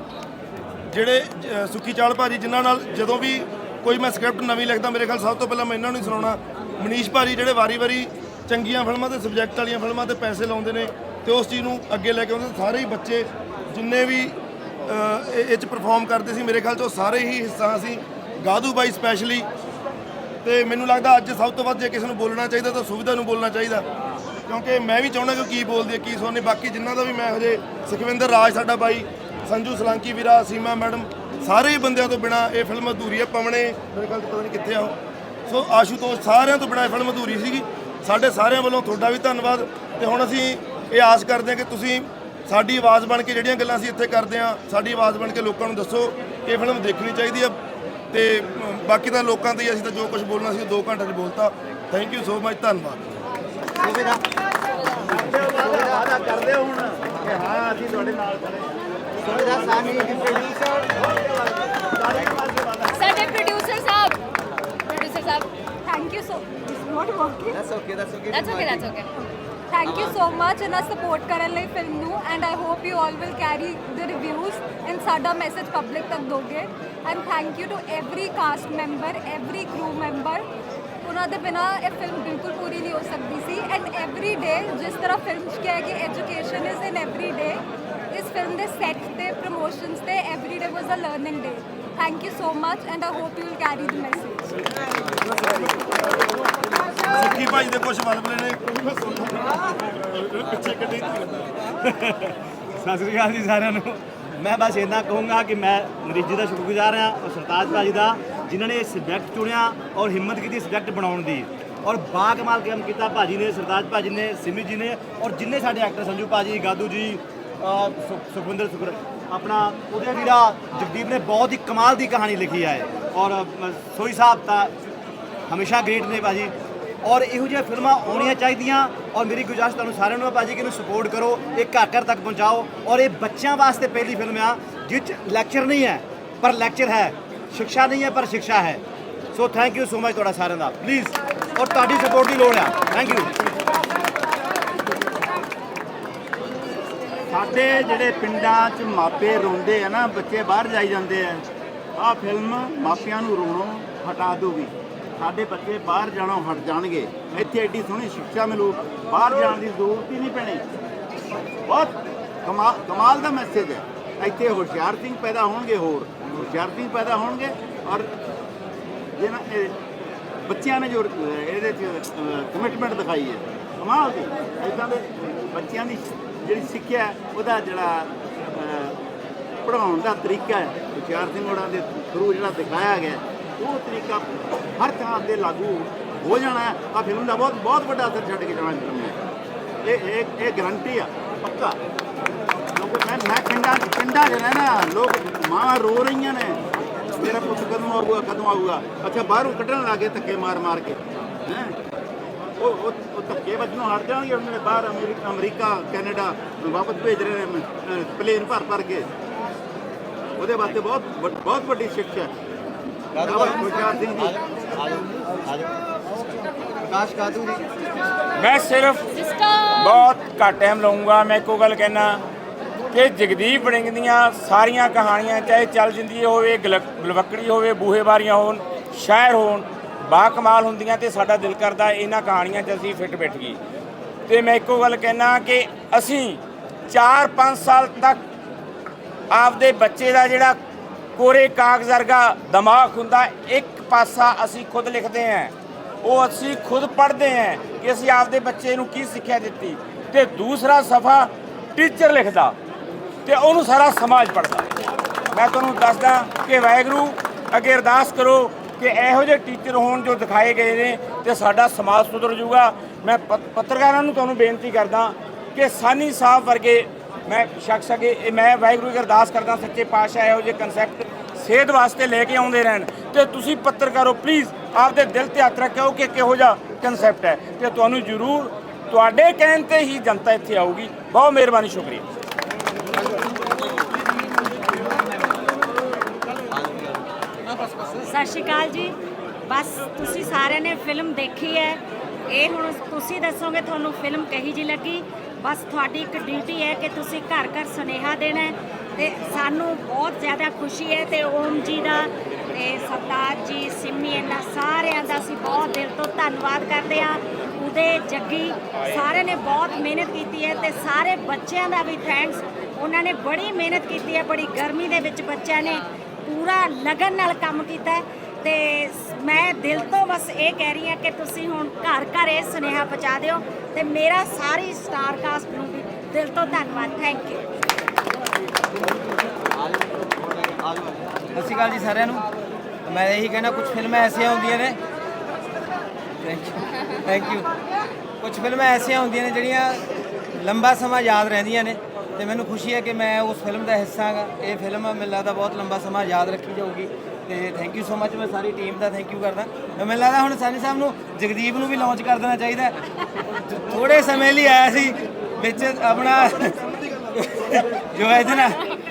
ਜਿਹੜੇ ਅ, ਸੁੱਖੀ ਚਾਲ ਭਾਜੀ ਜਿਨ੍ਹਾਂ ਨਾਲ ਜਦੋਂ ਵੀ ਕੋਈ ਮੈਂ ਸਕ੍ਰਿਪਟ ਨਵੀਂ ਲਿਖਦਾ, ਮੇਰੇ ਖਿਆਲ ਸਭ ਤੋਂ ਪਹਿਲਾਂ ਮੈਂ ਇਹਨਾਂ ਨੂੰ ਹੀ ਸੁਣਾਉਣਾ। ਮਨੀਸ਼ ਭਾਜੀ ਜਿਹੜੇ ਵਾਰੀ-ਵਾਰੀ ਚੰਗੀਆਂ ਫਿਲਮਾਂ ਤੇ ਸਬਜੈਕਟ ਵਾਲੀਆਂ ਫਿਲਮਾਂ ਤੇ ਪੈਸੇ ਲਾਉਂਦੇ ਨੇ ਤੇ ਉਸ ਚੀਜ਼ ਨੂੰ ਅੱਗੇ ਲੈ ਕੇ ਆਉਂਦੇ ਸਾਰੇ ਹੀ ਬੱਚੇ ਜਿੰਨੇ ਵੀ ਇਹ 'ਚ ਪਰਫਾਰਮ ਕਰਦੇ ਸੀ, ਮੇਰੇ ਖਿਆਲ 'ਚ ਉਹ ਸਾਰੇ ਹੀ ਹਿੱਸਾ ਸੀ। ਗਾਧੂ ਬਾਈ ਸਪੈਸ਼ਲੀ ਤੇ ਮੈਨੂੰ ਲੱਗਦਾ ਅੱਜ ਸਭ ਤੋਂ ਵੱਧ ਜੇ ਕਿਸੇ ਨੂੰ ਬੋਲਣਾ ਚਾਹੀਦਾ ਤਾਂ ਸੁਵਿਧਾ ਨੂੰ ਬੋਲਣਾ ਚਾਹੀਦਾ। ਕਿਉਂਕਿ ਮੈਂ ਵੀ ਚਾਹੁੰਦਾ ਕਿ ਉਹ ਕੀ ਬੋਲਦੀ ਹੈ, ਕੀ ਸੋਨੇ ਬਾਕੀ ਜਿਨ੍ਹਾਂ ਦਾ ਵੀ ਮੈਂ ਹਜੇ ਸੁਖਵਿੰਦਰ ਰਾਜ, ਸਾਡਾ ਬਾਈ ਸੰਜੂ ਸਲਾਂਕੀ ਵੀਰਾ, ਸੀਮਾ ਮੈਡਮ ਸਾਰੇ ਹੀ ਬੰਦਿਆਂ ਤੋਂ ਬਿਨਾ ਇਹ ਫਿਲਮ ਅਧੂਰੀ ਹੈ ਪਵਣੇ ਮੇਰੇ ਖਿਆਲ ਪਤਾ ਨਹੀਂ ਕਿੱਥੇ ਆ ਉਹ ਸੋ ਆਸ਼ੂਤੋਸ਼ ਸਾਰਿਆਂ ਤੋਂ ਬਿਨਾ ਇਹ ਫਿਲਮ ਅਧੂਰੀ ਸੀਗੀ ਸਾਡੇ ਸਾਰਿਆਂ ਵੱਲੋਂ ਤੁਹਾਡਾ ਵੀ ਧੰਨਵਾਦ ਤੇ ਹੁਣ ਅਸੀਂ ਇਹ ਆਸ ਕਰਦੇ ਹਾਂ ਕਿ ਤੁਸੀਂ ਸਾਡੀ ਆਵਾਜ਼ ਬਣ ਕੇ ਜਿਹੜੀਆਂ ਗੱਲਾਂ ਅਸੀਂ ਇੱਥੇ ਕਰਦੇ ਹਾਂ ਸਾਡੀ ਆਵਾਜ਼ ਬਣ ਕੇ ਲੋਕਾਂ ਨੂੰ ਦੱਸੋ ਕਿ ਇਹ ਫਿਲਮ ਦੇਖਣੀ ਚਾਹੀਦੀ ਹੈ ਤੇ ਬਾਕੀ ਤਾਂ ਲੋਕਾਂ ਤੇ ਹੀ ਅਸੀਂ ਤਾਂ ਜੋ ਕੁਝ ਬੋਲਣਾ ਸੀ ਉਹ 2 ਘੰਟੇ 'ਚ ਬੋਲਤਾ ਥੈਂਕ ਯੂ ਸੋ ਮਚ ਧੰਨਵਾਦ ਕਰਦੇ ਹੁਣ ਕਿ ਹਾਂ ਅਸੀਂ ਤੁਹਾਡੇ ਨਾਲ ਖੜੇ ਸਾਡੇ ਪ੍ਰੋਡਿਊਸਰ ਸਾਹਿਬ producer Sahib thank you so not working that's okay that's okay that's okay that's okay thank you so much ਇਹਨਾਂ ਸਪੋਰਟ ਕਰਨ ਲਈ ਫਿਲਮ ਨੂੰ and I hope you all will carry the reviews and ਸਾਡਾ message public ਤੱਕ ਦੋਗੇ। And thank you to every cast member every crew member ਉਹਨਾਂ ਦੇ ਬਿਨਾ ਇਹ ਫਿਲਮ ਬਿਲਕੁਲ ਪੂਰੀ ਨਹੀਂ ਹੋ ਸਕਦੀ ਸੀ। ਐਂਡ ਐਵਰੀ ਡੇ ਜਿਸ ਤਰ੍ਹਾਂ ਫਿਲਮ 'ਚ ਕਿਹਾ ਕਿ education is in every day ਇਸ ਫਿਲਮ ਦੇ ਸੈੱਟ ਤੇ ਪ੍ਰੋਮੋਸ਼ਨਸ ਤੇ every day was a learning day thank you so much and I hope you will carry the message Sukhi ਭਾਈ ਦੇ ਕੁਝ ਬਲਬਲੇ ਨੇ ਪਿੱਛੇ ਕੱਢੀ ਸਤਿ ਸ੍ਰੀ ਅਕਾਲ ਜੀ ਸਾਰਿਆਂ ਨੂੰ। ਮੈਂ ਬਸ ਇੰਨਾ ਕਹੂੰਗਾ ਕਿ ਮੈਂ ਮਰੀਜ਼ ਜੀ ਦਾ ਸ਼ੁਕਰਗੁਜ਼ਾਰ ਹਾਂ ਔਰ ਸਰਤਾਜ ਭਾਜੀ ਦਾ ਜਿਨ੍ਹਾਂ ਨੇ ਇਹ ਸਬਜੈਕਟ ਚੁਣਿਆ ਔਰ ਹਿੰਮਤ ਕੀਤੀ ਸਬਜੈਕਟ ਬਣਾਉਣ ਦੀ। ਔਰ ਬਾ ਕਮਾਲ ਕੰਮ ਕੀਤਾ ਭਾਜੀ ਨੇ ਸਰਤਾਜ ਭਾਜੀ ਨੇ ਸਿਮੀ ਜੀ ਨੇ ਔਰ ਜਿੰਨੇ ਸਾਡੇ ਐਕਟਰ ਸੰਜੂ ਭਾਜੀ ਗਾਦੂ ਜੀ ਸੁਖਵਿੰਦਰ ਸੁਖਰ, ਆਪਣਾ ਉਹਦੇ ਵੀਰਾ ਜਗਦੀਪ ਨੇ ਬਹੁਤ ਹੀ ਕਮਾਲ ਦੀ ਕਹਾਣੀ ਲਿਖੀ ਹੈ ਔਰ ਸੋਈ ਸਾਹਿਬ ਤਾਂ ਹਮੇਸ਼ਾ ਗ੍ਰੇਟ ਨੇ ਭਾਜੀ। ਔਰ ਇਹੋ ਜਿਹੀਆਂ ਫਿਲਮਾਂ ਆਉਣੀਆਂ ਚਾਹੀਦੀਆਂ, ਔਰ ਮੇਰੀ ਗੁਜ਼ਾਰਿਸ਼ ਤੁਹਾਨੂੰ ਸਾਰਿਆਂ ਨੂੰ ਹੈ ਭਾਜੀ ਕਿ ਇਹਨੂੰ ਸਪੋਰਟ ਕਰੋ, ਇਹ ਘਰ ਘਰ ਤੱਕ ਪਹੁੰਚਾਓ। ਔਰ ਇਹ ਬੱਚਿਆਂ ਵਾਸਤੇ ਪਹਿਲੀ ਫਿਲਮ ਆ ਜਿਸ 'ਚ ਲੈਕਚਰ ਨਹੀਂ ਹੈ, ਪਰ ਲੈਕਚਰ ਹੈ। ਸਿੱਖਿਆ ਨਹੀਂ ਹੈ, ਪਰ ਸਿੱਖਿਆ ਹੈ। So thank you so much ਤੁਹਾਡਾ ਸਾਰਿਆਂ ਦਾ। ਪਲੀਜ਼ ਔਰ ਤੁਹਾਡੀ ਸਪੋਰਟ ਦੀ ਲੋੜ ਆ। ਥੈਂਕ ਯੂ ਸਾਡੇ ਜਿਹੜੇ ਪਿੰਡਾਂ 'ਚ ਮਾਪੇ ਰੋਂਦੇ ਆ ਨਾ, ਬੱਚੇ ਬਾਹਰ ਜਾਈ ਜਾਂਦੇ ਆ, ਆਹ ਫਿਲਮ ਮਾਪਿਆਂ ਨੂੰ ਰੋਣੋਂ ਹਟਾ ਦੂਗੀ ਸਾਡੇ ਬੱਚੇ ਬਾਹਰ ਜਾਣੋਂ ਹਟ ਜਾਣਗੇ। ਇੱਥੇ ਐਡੀ ਸੋਹਣੀ ਸਿੱਖਿਆ ਮਿਲੂ, ਬਾਹਰ ਜਾਣ ਦੀ ਜ਼ਰੂਰਤ ਹੀ ਨਹੀਂ ਪੈਣੀ। ਬਹੁਤ ਕਮਾਲ ਕਮਾਲ ਦਾ ਮੈਸੇਜ ਹੈ। ਇੱਥੇ ਹੁਸ਼ਿਆਰ ਸਿੰਘ ਪੈਦਾ ਹੋਣਗੇ ਹੋਰ, ਹੁਸ਼ਿਆਰ ਸਿੰਘ ਪੈਦਾ ਹੋਣਗੇ ਔਰ ਜਿਹਨਾਂ ਬੱਚਿਆਂ ਨੇ ਜੋ ਇਹਦੇ ਚ ਕਮਿਟਮੈਂਟ ਦਿਖਾਈ ਹੈ। ਕਮਾਲ ਦੀ ਇਦਾਂ ਦੇ ਬੱਚਿਆਂ ਦੀ ਜਿਹੜੀ ਸਿੱਖਿਆ ਉਹਦਾ ਜਿਹੜਾ ਅਹ, ਪੜ੍ਹਾਉਣ ਦਾ ਤਰੀਕਾ ਹੈ ਹੁਸ਼ਿਆਰ ਸਿੰਘ ਹੋਰਾਂ ਦੇ ਥਰੂ ਜਿਹੜਾ ਦਿਖਾਇਆ ਗਿਆ ਉਹ ਤਰੀਕਾ ਹਰ ਥਾਂ ਤੇ ਲਾਗੂ ਹੋ ਜਾਣਾ ਹੈ। ਆ ਫਿਲਮ ਦਾ ਬਹੁਤ ਬਹੁਤ ਵੱਡਾ ਅਸਰ ਛੱਡ ਕੇ ਜਾਣਾ ਫਿਲਮ ਨੇ ਇਹ ਇਹ ਇਹ ਗਰੰਟੀ ਆ ਪੱਕਾ। ਕਿਉਂਕਿ ਮੈਂ ਮੈਂ ਪਿੰਡਾਂ ਪਿੰਡਾਂ 'ਚ ਰਹਿਣਾ ਲੋਕ ਮਾਂ ਰੋ ਰਹੀਆਂ ਨੇ। ਮੇਰਾ ਪੁੱਤ ਕਦੋਂ ਆਊਗਾ ਕਦੋਂ ਆਊਗਾ? ਅੱਛਾ ਬਾਹਰੋਂ ਕੱਢਣ ਲੱਗੇ ਧੱਕੇ ਮਾਰ ਮਾਰ ਕੇ ਹੈ? ਉਹ ਉਹ ਉਹ ਧੱਕੇ ਵੱਜਣੋਂ ਹਟ ਜਾਣਗੇ ਉਹਨਾਂ ਨੇ ਬਾਹਰ ਅਮਰੀਕਾ ਅਮਰੀਕਾ ਕੈਨੇਡਾ ਵਾਪਸ ਭੇਜ ਰਹੇ ਨੇ ਪਲੇਨ ਭਰ ਭਰ ਕੇ। ਉਹਦੇ ਵਾਸਤੇ ਬਹੁਤ ਬਹੁਤ ਵੱਡੀ ਸਿੱਖਿਆ ਹੈ। ਸਿੰਘ ਜੀ। ਬਹੁਤ ਘੱਟ ਟਾਈਮ ਲਵਾਂਗਾ ਮੈਂ ਇੱਕੋ ਗੱਲ ਕਹਿਣਾ ਕਿ ਜਗਦੀਪ ਵੜਿੰਗ ਦੀਆਂ ਸਾਰੀਆਂ ਕਹਾਣੀਆਂ ਚਾਹੇ ਚੱਲ ਜਿੰਦੀ ਹੋਵੇ ਗਲ- ਗਲਵੱਕੜੀ ਹੋਵੇ ਬੂਹੇ ਬਾਰੀਆਂ ਹੋਣ ਸ਼ਾਇਰ ਹੋਣ ਬਾ ਕਮਾਲ ਹੁੰਦੀਆਂ ਤੇ ਸਾਡਾ ਦਿਲ ਕਰਦਾ ਇਹਨਾਂ ਕਹਾਣੀਆਂ 'ਚ ਅਸੀਂ ਫਿੱਟ ਬੈਠ ਗਈ ਤੇ ਮੈਂ ਇੱਕੋ ਗੱਲ ਕਹਿਣਾ ਕਿ ਅਸੀਂ 4-5 ਸਾਲ ਤੱਕ ਆਪਦੇ ਬੱਚੇ ਦਾ ਜਿਹੜਾ ਕੋਰੇ ਕਾਗਜ਼ ਵਰਗਾ ਦਿਮਾਗ ਹੁੰਦਾ, ਇੱਕ ਪਾਸਾ ਅਸੀਂ ਖੁਦ ਲਿਖਦੇ ਹਾਂ। ਉਹ ਅਸੀਂ ਖੁਦ ਪੜ੍ਹਦੇ ਹਾਂ ਕਿ ਅਸੀਂ ਆਪਦੇ ਬੱਚੇ ਨੂੰ ਕੀ ਸਿੱਖਿਆ ਦਿੱਤੀ। ਤੇ ਦੂਸਰਾ ਸਫਾ ਟੀਚਰ ਲਿਖਦਾ ਤੇ ਉਹਨੂੰ ਸਾਰਾ ਸਮਾਜ ਪੜ੍ਹਦਾ। ਮੈਂ ਤੁਹਾਨੂੰ ਦੱਸਦਾ ਕਿ ਵਾਹਿਗੁਰੂ, ਅੱਗੇ ਅਰਦਾਸ ਕਰੋ ਕਿ ਇਹੋ ਜਿਹੇ ਟੀਚਰ ਹੋਣ ਜੋ ਦਿਖਾਏ ਗਏ ਨੇ ਤੇ ਸਾਡਾ ਸਮਾਜ ਸੁਧਰ ਜਾਊਗਾ। ਮੈਂ ਪ- ਪੱਤਰਕਾਰਾਂ ਨੂੰ ਤੁਹਾਨੂੰ ਬੇਨਤੀ ਕਰਦਾ ਕਿ ਸਾਨੀ ਸਾਹਿਬ ਵਰਗੇ ਮੈਂ ਸ਼ਖਸ ਅਗੇ, ਇਹ ਮੈਂ ਵਾਹਿਗੁਰੂ ਅੱਗੇ ਅਰਦਾਸ ਕਰਦਾ, ਸੱਚੇ ਪਾਤਸ਼ਾਹ ਇਹੋ ਜਿਹੇ ਕਨਸੈਪਟ ਸਿਹਤ ਵਾਸਤੇ ਲੈ ਕੇ ਆਉਂਦੇ ਰਹਿਣ। ਤੇ ਤੁਸੀਂ ਪੱਤਰਕਾਰੋ ਪਲੀਜ਼ ਆਪਦੇ ਦਿਲ ਤੇ ਹੱਥ ਰੱਖਿਓ ਕਿ ਕਿਹੋ ਜਿਹਾ ਕਨਸੈਪਟ ਹੈ। ਤੇ ਤੁਹਾਨੂੰ ਜ਼ਰੂਰ ਤੁਹਾਡੇ ਕਹਿਣ ਤੇ ਹੀ ਜਨਤਾ ਇੱਥੇ ਆਊਗੀ। ਬਹੁਤ ਮਿਹਰਬਾਨੀ, ਸ਼ੁਕਰੀਆ। ਸਤਿ ਸ਼੍ਰੀ ਅਕਾਲ ਜੀ। ਬਸ ਤੁਸੀਂ ਸਾਰਿਆਂ ਨੇ ਫਿਲਮ ਦੇਖੀ ਹੈ। ਇਹ ਹੁਣ ਤੁਸੀਂ ਦੱਸੋਗੇ ਤੁਹਾਨੂੰ ਫਿਲਮ ਕਹੀ ਜੀ ਲੱਗੀ। ਬਸ ਤੁਹਾਡੀ ਇੱਕ ਡਿਊਟੀ ਹੈ ਕਿ ਤੁਸੀਂ ਘਰ ਘਰ ਸੁਨੇਹਾ ਦੇਣਾ ਹੈ ਤੇ ਸਾਨੂੰ ਬਹੁਤ ਜ਼ਿਆਦਾ ਖੁਸ਼ੀ ਹੈ ਤੇ ਓਮ ਜੀ ਦਾ ਤੇ ਸਰਦਾਰ ਜੀ, ਸਿੰਮੀ, ਇਹਨਾਂ ਸਾਰਿਆਂ ਦਾ ਅਸੀਂ ਬਹੁਤ ਦਿਲ ਤੋਂ ਧੰਨਵਾਦ ਕਰਦੇ ਹਾਂ। ਉਹਦੇ ਜੱਗੀ ਸਾਰਿਆਂ ਨੇ ਬਹੁਤ ਮਿਹਨਤ ਕੀਤੀ ਹੈ ਤੇ ਸਾਰੇ ਬੱਚਿਆਂ ਦਾ ਵੀ ਥੈਂਕਸ ਉਹਨਾਂ ਨੇ ਬੜੀ ਮਿਹਨਤ ਕੀਤੀ ਹੈ, ਬੜੀ ਗਰਮੀ ਦੇ ਵਿੱਚ ਬੱਚਿਆਂ ਨੇ। ਪੂਰਾ ਲਗਨ ਨਾਲ ਕੰਮ ਕੀਤਾ ਹੈ ਤੇ ਮੈਂ ਦਿਲ ਤੋਂ ਬਸ ਇਹ ਕਹਿ ਰਹੀ ਹਾਂ ਕਿ ਤੁਸੀਂ ਹੁਣ ਘਰ ਘਰ ਇਹ ਸੁਨੇਹਾ ਪਹੁੰਚਾ ਦਿਓ ਤੇ ਮੇਰਾ ਸਾਰੀ ਸਟਾਰ ਕਾਸਟ ਨੂੰ ਵੀ ਦਿਲ ਤੋਂ ਧੰਨਵਾਦ ਥੈਂਕ ਯੂ ਸਤਿ ਸ਼੍ਰੀ ਅਕਾਲ ਜੀ ਸਾਰਿਆਂ ਨੂੰ। ਮੈਂ ਇਹੀ ਕਹਿਣਾ ਕੁਝ ਫਿਲਮਾਂ ਐਸੀਆਂ ਹੁੰਦੀਆਂ ਨੇ। ਥੈਂਕ ਯੂ ਥੈਂਕ ਯੂ ਕੁਝ ਫਿਲਮਾਂ ਐਸੀਆਂ ਹੁੰਦੀਆਂ ਨੇ ਜਿਹੜੀਆਂ ਲੰਬਾ ਸਮਾਂ ਯਾਦ ਰਹਿੰਦੀਆਂ ਨੇ। ਤੇ ਮੈਨੂੰ ਖੁਸ਼ੀ ਹੈ ਕਿ ਮੈਂ ਉਸ ਫਿਲਮ ਦਾ ਹਿੱਸਾ ਹਾਂ। ਇਹ ਫਿਲਮ ਮੈਨੂੰ ਲੱਗਦਾ ਬਹੁਤ ਲੰਬਾ ਸਮਾਂ ਯਾਦ ਰੱਖੀ ਜਾਊਗੀ। ਤੇ ਥੈਂਕ ਯੂ ਸੋ ਮੱਚ ਮੈਂ ਸਾਰੀ ਟੀਮ ਦਾ ਥੈਂਕ ਯੂ ਕਰਦਾ। ਮੈਨੂੰ ਲੱਗਦਾ ਹੁਣ ਸਾਨੀ ਸਾਹਿਬ ਨੂੰ ਜਗਦੀਪ ਨੂੰ ਵੀ ਲਾਂਚ ਕਰ ਦੇਣਾ ਚਾਹੀਦਾ। ਥੋੜੇ ਸਮੇਂ ਲਈ ਆਇਆ ਸੀ ਵਿੱਚ ਆਪਣਾ ਜੋ ਹੈ ਨਾ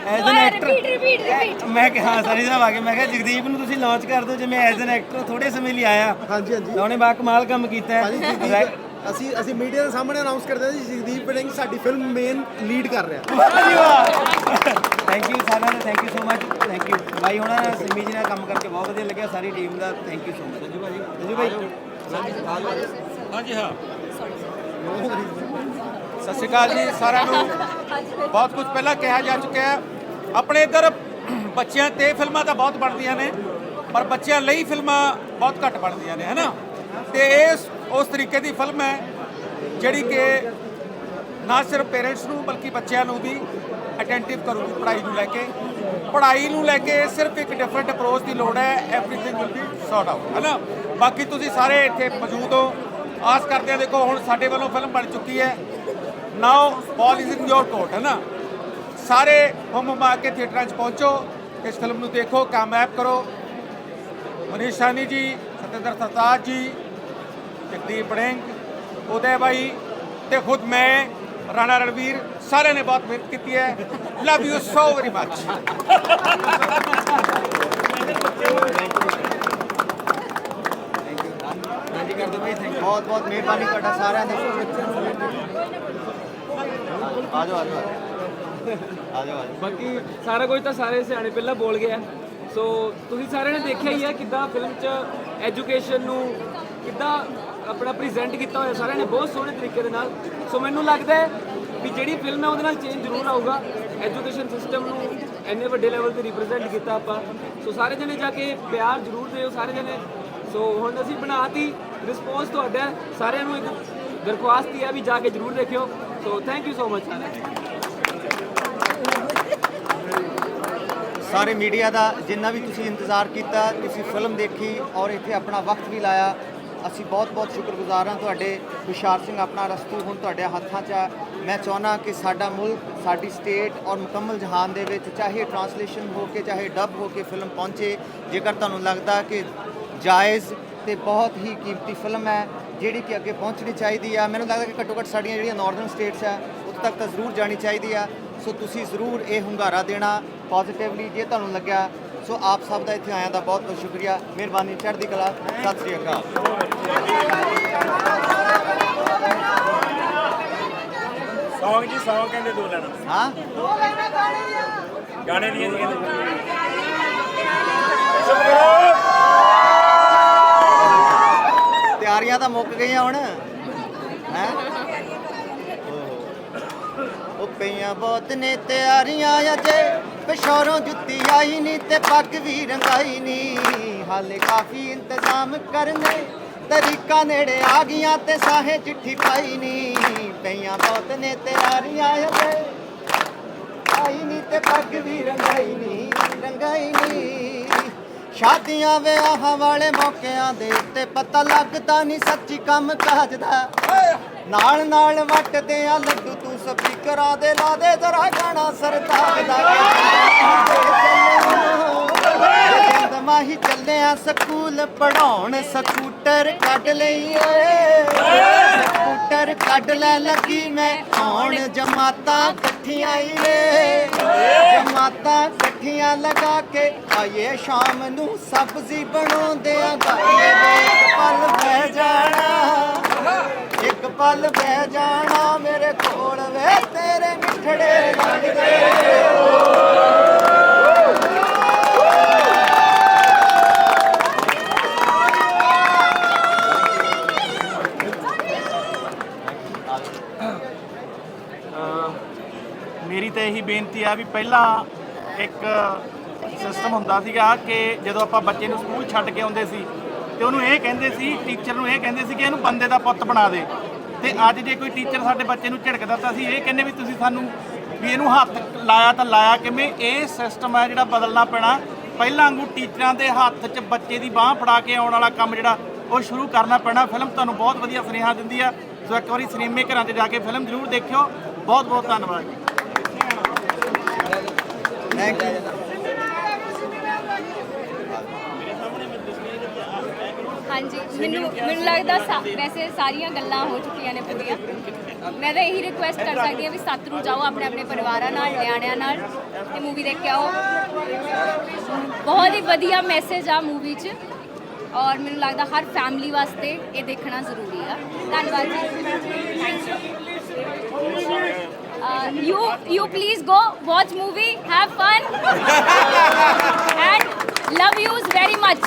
ਐਜ਼ ਐਨ ਐਕਟਰ ਮੈਂ ਕਿਹਾ ਹਾਂ ਸਾਨੀ ਸਾਹਿਬ ਆ ਗਏ। ਮੈਂ ਕਿਹਾ ਜਗਦੀਪ ਨੂੰ ਤੁਸੀਂ ਲਾਂਚ ਕਰ ਦਿਓ ਜਿਵੇਂ ਐਜ਼ ਐਨ ਐਕਟਰ ਥੋੜੇ ਸਮੇਂ ਲਈ ਆਇਆ। ਹਾਂਜੀ ਹਾਂਜੀ। ਉਹਨੇ ਬਾ ਕਮਾਲ ਕੰਮ ਕੀਤਾ। ਹੈ ਅਸੀਂ ਅਸੀਂ ਮੀਡੀਆ ਦੇ ਸਾਹਮਣੇ ਅਨਾਉਂਸ ਕਰਦੇ ਹਾਂ ਜੀ ਜਗਦੀਪ ਵੜਿੰਗ ਸਾਡੀ ਫਿਲਮ ਮੇਨ ਲੀਡ ਕਰ ਰਿਹਾ। ਵਾਹ ਜੀ ਵਾਹ ਥੈਂਕ ਯੂ ਸਾਰਿਆਂ ਦਾ thank you so much thank you ਬਾਈ ਹੋਣਾ ਨਾਲ ਸਿੰਮੀ ਜੀ ਨਾਲ ਕੰਮ ਕਰਕੇ ਬਹੁਤ ਵਧੀਆ ਲੱਗਿਆ ਸਾਰੀ ਟੀਮ ਦਾ ਥੈਂਕ ਯੂ ਸੋ ਮਚ ਜੀ ਜੀ ਭਾਈ। ਹਾਂਜੀ ਹਾਂ। ਸਤਿ ਸ਼੍ਰੀ ਅਕਾਲ ਜੀ ਸਾਰਿਆਂ ਨੂੰ। ਬਹੁਤ ਕੁਝ ਪਹਿਲਾਂ ਕਿਹਾ ਜਾ ਚੁੱਕਿਆ ਹੈ। ਆਪਣੇ ਇੱਧਰ ਬੱਚਿਆਂ ਤੇ ਫਿਲਮਾਂ ਤਾਂ ਬਹੁਤ ਬਣਦੀਆਂ ਨੇ ਪਰ ਬੱਚਿਆਂ ਲਈ ਫਿਲਮਾਂ ਬਹੁਤ ਘੱਟ ਬਣਦੀਆਂ ਨੇ ਹੈਨਾ ਤੇ ਇਸ ਉਸ ਤਰੀਕੇ ਦੀ ਫਿਲਮ ਹੈ, ਜਿਹੜੀ ਕਿ ਨਾ ਸਿਰਫ ਪੇਰੈਂਟਸ ਨੂੰ, ਬਲਕਿ ਬੱਚਿਆਂ ਨੂੰ ਵੀ ਅਟੈਂਟਿਵ ਕਰੂਗੀ, ਪੜ੍ਹਾਈ ਨੂੰ ਲੈ ਕੇ। ਪੜ੍ਹਾਈ ਨੂੰ ਲੈ ਕੇ ਸਿਰਫ ਇੱਕ ਡਿਫਰੈਂਟ ਅਪਰੋਚ ਦੀ ਲੋੜ ਹੈ everything will be sort out ਹੈਨਾ ਬਾਕੀ ਤੁਸੀਂ ਸਾਰੇ ਇੱਥੇ ਮੌਜੂਦ ਹੋ। ਆਸ ਕਰਦੇ ਹਾਂ, ਦੇਖੋ, ਹੁਣ ਸਾਡੇ ਵੱਲੋਂ ਫਿਲਮ ਬਣ ਚੁੱਕੀ ਹੈ। ਨਾਓ ਬਾਲ ਇਜ਼ ਇਨ ਯੋਰ ਕੋਰਟ ਹੈ ਨਾ? ਸਾਰੇ ਹੁਮ ਹੁਮਾ ਕੇ ਥੀਏਟਰਾਂ 'ਚ ਪਹੁੰਚੋ, ਇਸ ਫਿਲਮ ਨੂੰ ਦੇਖੋ, ਕਾਮਯਾਬ ਕਰੋ। ਮਨੀਸ਼ ਸਾਨੀ ਜੀ, ਸਤਿੰਦਰ ਸਰਤਾਜ ਜੀ ਜਗਦੀਪ ਬੜਿੰਗ ਉਦੈ ਬਾਈ ਤੇ ਖੁਦ ਮੈਂ ਰਾਣਾ ਰਣਵੀਰ ਸਾਰਿਆਂ ਨੇ ਬਹੁਤ ਮਿਹਨਤ ਕੀਤੀ ਹੈ। Love you so very much ਭਾਈ ਬਹੁਤ ਬਹੁਤ ਮਿਹਰਬਾਨੀ ਤੁਹਾਡਾ ਸਾਰਿਆਂ ਦੀ। ਆ ਜਾਓ ਆ ਜਾਓ ਆ ਜਾਓ ਬਾਕੀ ਸਾਰਾ ਕੁਝ ਤਾਂ ਸਾਰੇ ਸਿਆਣੇ ਪਹਿਲਾਂ ਬੋਲ ਗਿਆ ਸੋ ਤੁਸੀਂ ਸਾਰਿਆਂ ਨੇ ਦੇਖਿਆ ਹੀ ਹੈ ਕਿੱਦਾਂ ਫਿਲਮ 'ਚ ਐਜੂਕੇਸ਼ਨ ਨੂੰ ਕਿੱਦਾਂ ਆਪਣਾ ਪ੍ਰੈਜ਼ੈਂਟ ਕੀਤਾ ਹੋਇਆ ਸਾਰਿਆਂ ਨੇ, ਬਹੁਤ ਸੋਹਣੇ ਤਰੀਕੇ ਦੇ ਨਾਲ। ਸੋ ਮੈਨੂੰ ਲੱਗਦਾ ਹੈ ਵੀ ਜਿਹੜੀ ਫਿਲਮ ਹੈ ਉਹਦੇ ਨਾਲ ਚੇਂਜ ਜ਼ਰੂਰ ਆਊਗਾ। ਐਜੂਕੇਸ਼ਨ ਸਿਸਟਮ ਨੂੰ ਇੰਨੇ ਵੱਡੇ ਲੈਵਲ ਤੇ ਰਿਪਰੈਜ਼ੈਂਟ ਕੀਤਾ ਆਪਾਂ। ਸੋ ਸਾਰੇ ਜਣੇ ਜਾ ਕੇ ਪਿਆਰ ਜ਼ਰੂਰ ਦਿਓ ਸਾਰੇ ਜਣੇ। ਸੋ ਹੁਣ ਅਸੀਂ ਬਣਾਤੀ ਰਿਸਪੌਂਸ ਤੁਹਾਡਾ ਸਾਰਿਆਂ ਨੂੰ ਇੱਕ ਦਰਖਾਸਤ ਹੀ ਹੈ ਵੀ ਜਾ ਕੇ ਜ਼ਰੂਰ ਦੇਖਿਓ। So thank you so much ਸਾਰੇ ਮੀਡੀਆ ਦਾ ਜਿੰਨਾ ਵੀ ਤੁਸੀਂ ਇੰਤਜ਼ਾਰ ਕੀਤਾ, ਤੁਸੀਂ ਫਿਲਮ ਦੇਖੀ ਔਰ ਇੱਥੇ ਆਪਣਾ ਵਕਤ ਵੀ ਲਾਇਆ ਅਸੀਂ ਬਹੁਤ-ਬਹੁਤ ਸ਼ੁਕਰਗੁਜ਼ਾਰ ਹਾਂ ਤੁਹਾਡੇ ਹੁਸ਼ਿਆਰ ਸਿੰਘ ਆਪਣਾ ਰਸਤੂ ਹੁਣ ਤੁਹਾਡੇ ਹੱਥਾਂ 'ਚ ਆ। ਮੈਂ ਚਾਹੁੰਦਾ ਕਿ ਸਾਡਾ ਮੁਲਕ, ਸਾਡੀ ਸਟੇਟ ਔਰ ਮੁਕੰਮਲ ਜਹਾਨ ਦੇ ਵਿੱਚ ਚਾਹੇ ਟਰਾਂਸਲੇਸ਼ਨ ਹੋ ਕੇ, ਚਾਹੇ ਡਬ ਹੋ ਕੇ ਫਿਲਮ ਪਹੁੰਚੇ, ਜੇਕਰ ਤੁਹਾਨੂੰ ਲੱਗਦਾ ਕਿ ਜਾਇਜ਼ ਤੇ ਬਹੁਤ ਹੀ ਕੀਮਤੀ ਫਿਲਮ ਹੈ, ਜਿਹੜੀ ਕਿ ਅੱਗੇ ਪਹੁੰਚਣੀ ਚਾਹੀਦੀ ਆ। ਮੈਨੂੰ ਲੱਗਦਾ ਕਿ ਘੱਟੋ ਘੱਟ ਸਾਡੀਆਂ ਜਿਹੜੀਆਂ ਨਾਰਥਰਨ ਸਟੇਟਸ ਆ, ਉੱਥੇ ਤੱਕ ਤਾਂ ਜ਼ਰੂਰ ਜਾਣੀ ਚਾਹੀਦੀ ਆ। ਸੋ ਤੁਸੀਂ ਜ਼ਰੂਰ ਇਹ ਹੁੰਗਾਰਾ ਦੇਣਾ ਪੋਜ਼ਿਟਿਵਲੀ ਜੇ ਤੁਹਾਨੂੰ ਲੱਗਿਆ ਸੋ ਆਪ ਸਭ ਦਾ ਇੱਥੇ ਆਇਆਂ ਦਾ ਬਹੁਤ ਬਹੁਤ ਸ਼ੁਕਰੀਆ। ਮਿਹਰਬਾਨੀ ਚੜ੍ਹਦੀ ਕਲਾ। ਸਤਿ ਸ੍ਰੀ ਅਕਾਲ। ਸੌਂਗ ਜੀ ਸੌਂਗ ਕਹਿੰਦੇ ਦੋ ਲੈਣਾ। ਹਾਂ? ਗਾਣੇ ਦੀ ਜੀ ਕਹਿੰਦੇ ਤਿਆਰੀਆਂ ਤਾਂ ਮੁੱਕ ਗਈਆਂ ਹੁਣ। ਹੈ? ਉਹ ਪਈਆਂ ਬਹੁਤ ਨੇ ਤਿਆਰੀਆਂ ਅਜੇ। ਪਿਸ਼ੌਰੋਂ ਜੁੱਤੀ ਆਈ ਨਹੀਂ ਤੇ ਪੱਗ ਵੀ ਰੰਗਾਈ ਨਹੀਂ ਹਾਲੇ ਕਾਫੀ ਇੰਤਜ਼ਾਮ ਕਰਨੇ ਤਰੀਕਾ ਨੇੜੇ ਆ ਗਈਆਂ ਤੇ ਸਾਹੇ ਚਿੱਠੀ ਪਾਈ ਨਹੀਂ ਪਈਆਂ ਬਹੁਤ ਨੇ ਤਿਆਰੀਆਂ ਅਜੇ ਆਈ ਨਹੀਂ ਤੇ ਪੱਗ ਵੀ ਰੰਗਾਈ ਨਹੀਂ ਰੰਗਾਈ ਨਹੀਂ ਸ਼ਾਦੀਆਂ ਵਿਆਹਾਂ ਵਾਲੇ ਮੌਕਿਆਂ ਦੇ ਉੱਤੇ ਪਤਾ ਲੱਗਦਾ ਨਹੀਂ ਸੱਚੀ ਕੰਮ ਕਾਜ ਦਾ। ਨਾਲ ਨਾਲ ਵੱਟਦੇ ਆ ਲੱਡੂ ਕਰਾ ਦੇ, ਲਾ ਦੇ ਜ਼ਰਾ ਗਾਣਾ ਸਰਦਾਰ ਦਾ। ਜਿੰਦ ਮਾਹੀ ਚੱਲਿਆ ਸਕੂਲ ਪੜਾਉਣ ਸਕੂਟਰ ਕੱਢ ਲਈ ਓਏ। ਸਕੂਟਰ ਕੱਢ ਲੈ ਲੱਗੀ ਮੈਂ, ਆਉਣ ਜਮਾਤਾਂ ਇਕੱਠੀਆਂ ਹੀ ਨੇ ਜਮਾਤਾਂ ਇਕੱਠੀਆਂ ਲਗਾ ਕੇ ਆਏ ਸ਼ਾਮ ਨੂੰ, ਸਬਜ਼ੀ ਬਣਾਉਂਦੇ ਆ ਗਾਈਏ ਇੱਕ ਪਲ ਬਹਿ ਜਾਣਾ। ਪਲ ਬਹਿ ਜਾਣਾ ਮੇਰੇ ਕੋਲ ਵੇ, ਤੇਰੇ ਮਿੱਠੜੇ ਲੱਗਦੇ ਮੇਰੀ ਤਾਂ ਇਹੀ ਬੇਨਤੀ ਆ ਵੀ ਪਹਿਲਾਂ ਇੱਕ ਸਿਸਟਮ ਹੁੰਦਾ ਸੀਗਾ ਕਿ ਜਦੋਂ ਆਪਾਂ ਬੱਚੇ ਨੂੰ ਸਕੂਲ ਛੱਡ ਕੇ ਆਉਂਦੇ ਸੀ ਤੇ ਉਹਨੂੰ ਇਹ ਕਹਿੰਦੇ ਸੀ ਟੀਚਰ ਨੂੰ ਇਹ ਕਹਿੰਦੇ ਸੀ ਕਿ ਇਹਨੂੰ ਬੰਦੇ ਦਾ ਪੁੱਤ ਬਣਾ ਦੇ। ਤੇ ਅੱਜ ਜੇ ਕੋਈ ਟੀਚਰ ਸਾਡੇ ਬੱਚੇ ਨੂੰ ਝਿੜਕਦਾ ਤਾਂ ਅਸੀਂ ਇਹ ਕਹਿੰਦੇ ਵੀ ਤੁਸੀਂ ਸਾਨੂੰ ਵੀ ਇਹਨੂੰ ਹੱਥ ਲਾਇਆ ਤਾਂ ਲਾਇਆ ਕਿਵੇਂ? ਇਹ ਸਿਸਟਮ ਹੈ ਜਿਹੜਾ ਬਦਲਣਾ ਪੈਣਾ। ਪਹਿਲਾਂ ਵਾਂਗੂ ਟੀਚਰਾਂ ਦੇ ਹੱਥ 'ਚ ਬੱਚੇ ਦੀ ਬਾਹ ਫੜਾ ਕੇ ਆਉਣ ਵਾਲਾ ਕੰਮ ਜਿਹੜਾ, ਉਹ ਸ਼ੁਰੂ ਕਰਨਾ ਪੈਣਾ। ਫਿਲਮ ਤੁਹਾਨੂੰ ਬਹੁਤ ਵਧੀਆ ਸੁਨੇਹਾ ਦਿੰਦੀ ਆ। ਸੋ ਇੱਕ ਵਾਰੀ ਸਿਨੇਮੇ ਘਰਾਂ 'ਚ ਜਾ ਕੇ ਫਿਲਮ ਜ਼ਰੂਰ ਦੇਖਿਓ। ਬਹੁਤ ਬਹੁਤ ਧੰਨਵਾਦ ਜੀ। ਥੈਂਕ ਯੂ ਹਾਂਜੀ ਮੈਨੂੰ ਮੈਨੂੰ ਲੱਗਦਾ ਸਾ- ਵੈਸੇ ਸਾਰੀਆਂ ਗੱਲਾਂ ਹੋ ਚੁੱਕੀਆਂ ਨੇ ਪੂਰੀਆਂ। ਮੈਂ ਤਾਂ ਇਹੀ ਰਿਕੁਐਸਟ ਕਰ ਸਕਦੀ ਹਾਂ ਵੀ ਸੱਤ ਨੂੰ ਜਾਓ ਆਪਣੇ ਆਪਣੇ ਪਰਿਵਾਰਾਂ ਨਾਲ ਨਿਆਣਿਆਂ ਨਾਲ ਤੇ ਮੂਵੀ ਦੇਖ ਕੇ ਆਓ। ਬਹੁਤ ਹੀ ਵਧੀਆ ਮੈਸੇਜ ਆ ਮੂਵੀ 'ਚ। ਔਰ ਮੈਨੂੰ ਲੱਗਦਾ ਹਰ ਫੈਮਿਲੀ ਵਾਸਤੇ ਇਹ ਦੇਖਣਾ ਜ਼ਰੂਰੀ ਆ। ਧੰਨਵਾਦ ਜੀ। Thank you you you please go watch movie have fun and love yous very much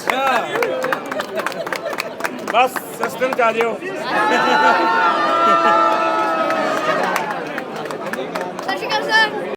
bus system ਚ ਆ ਜਿਓ। ਸਤਿ ਸ਼੍ਰੀ ਅਕਾਲ ਸਰ।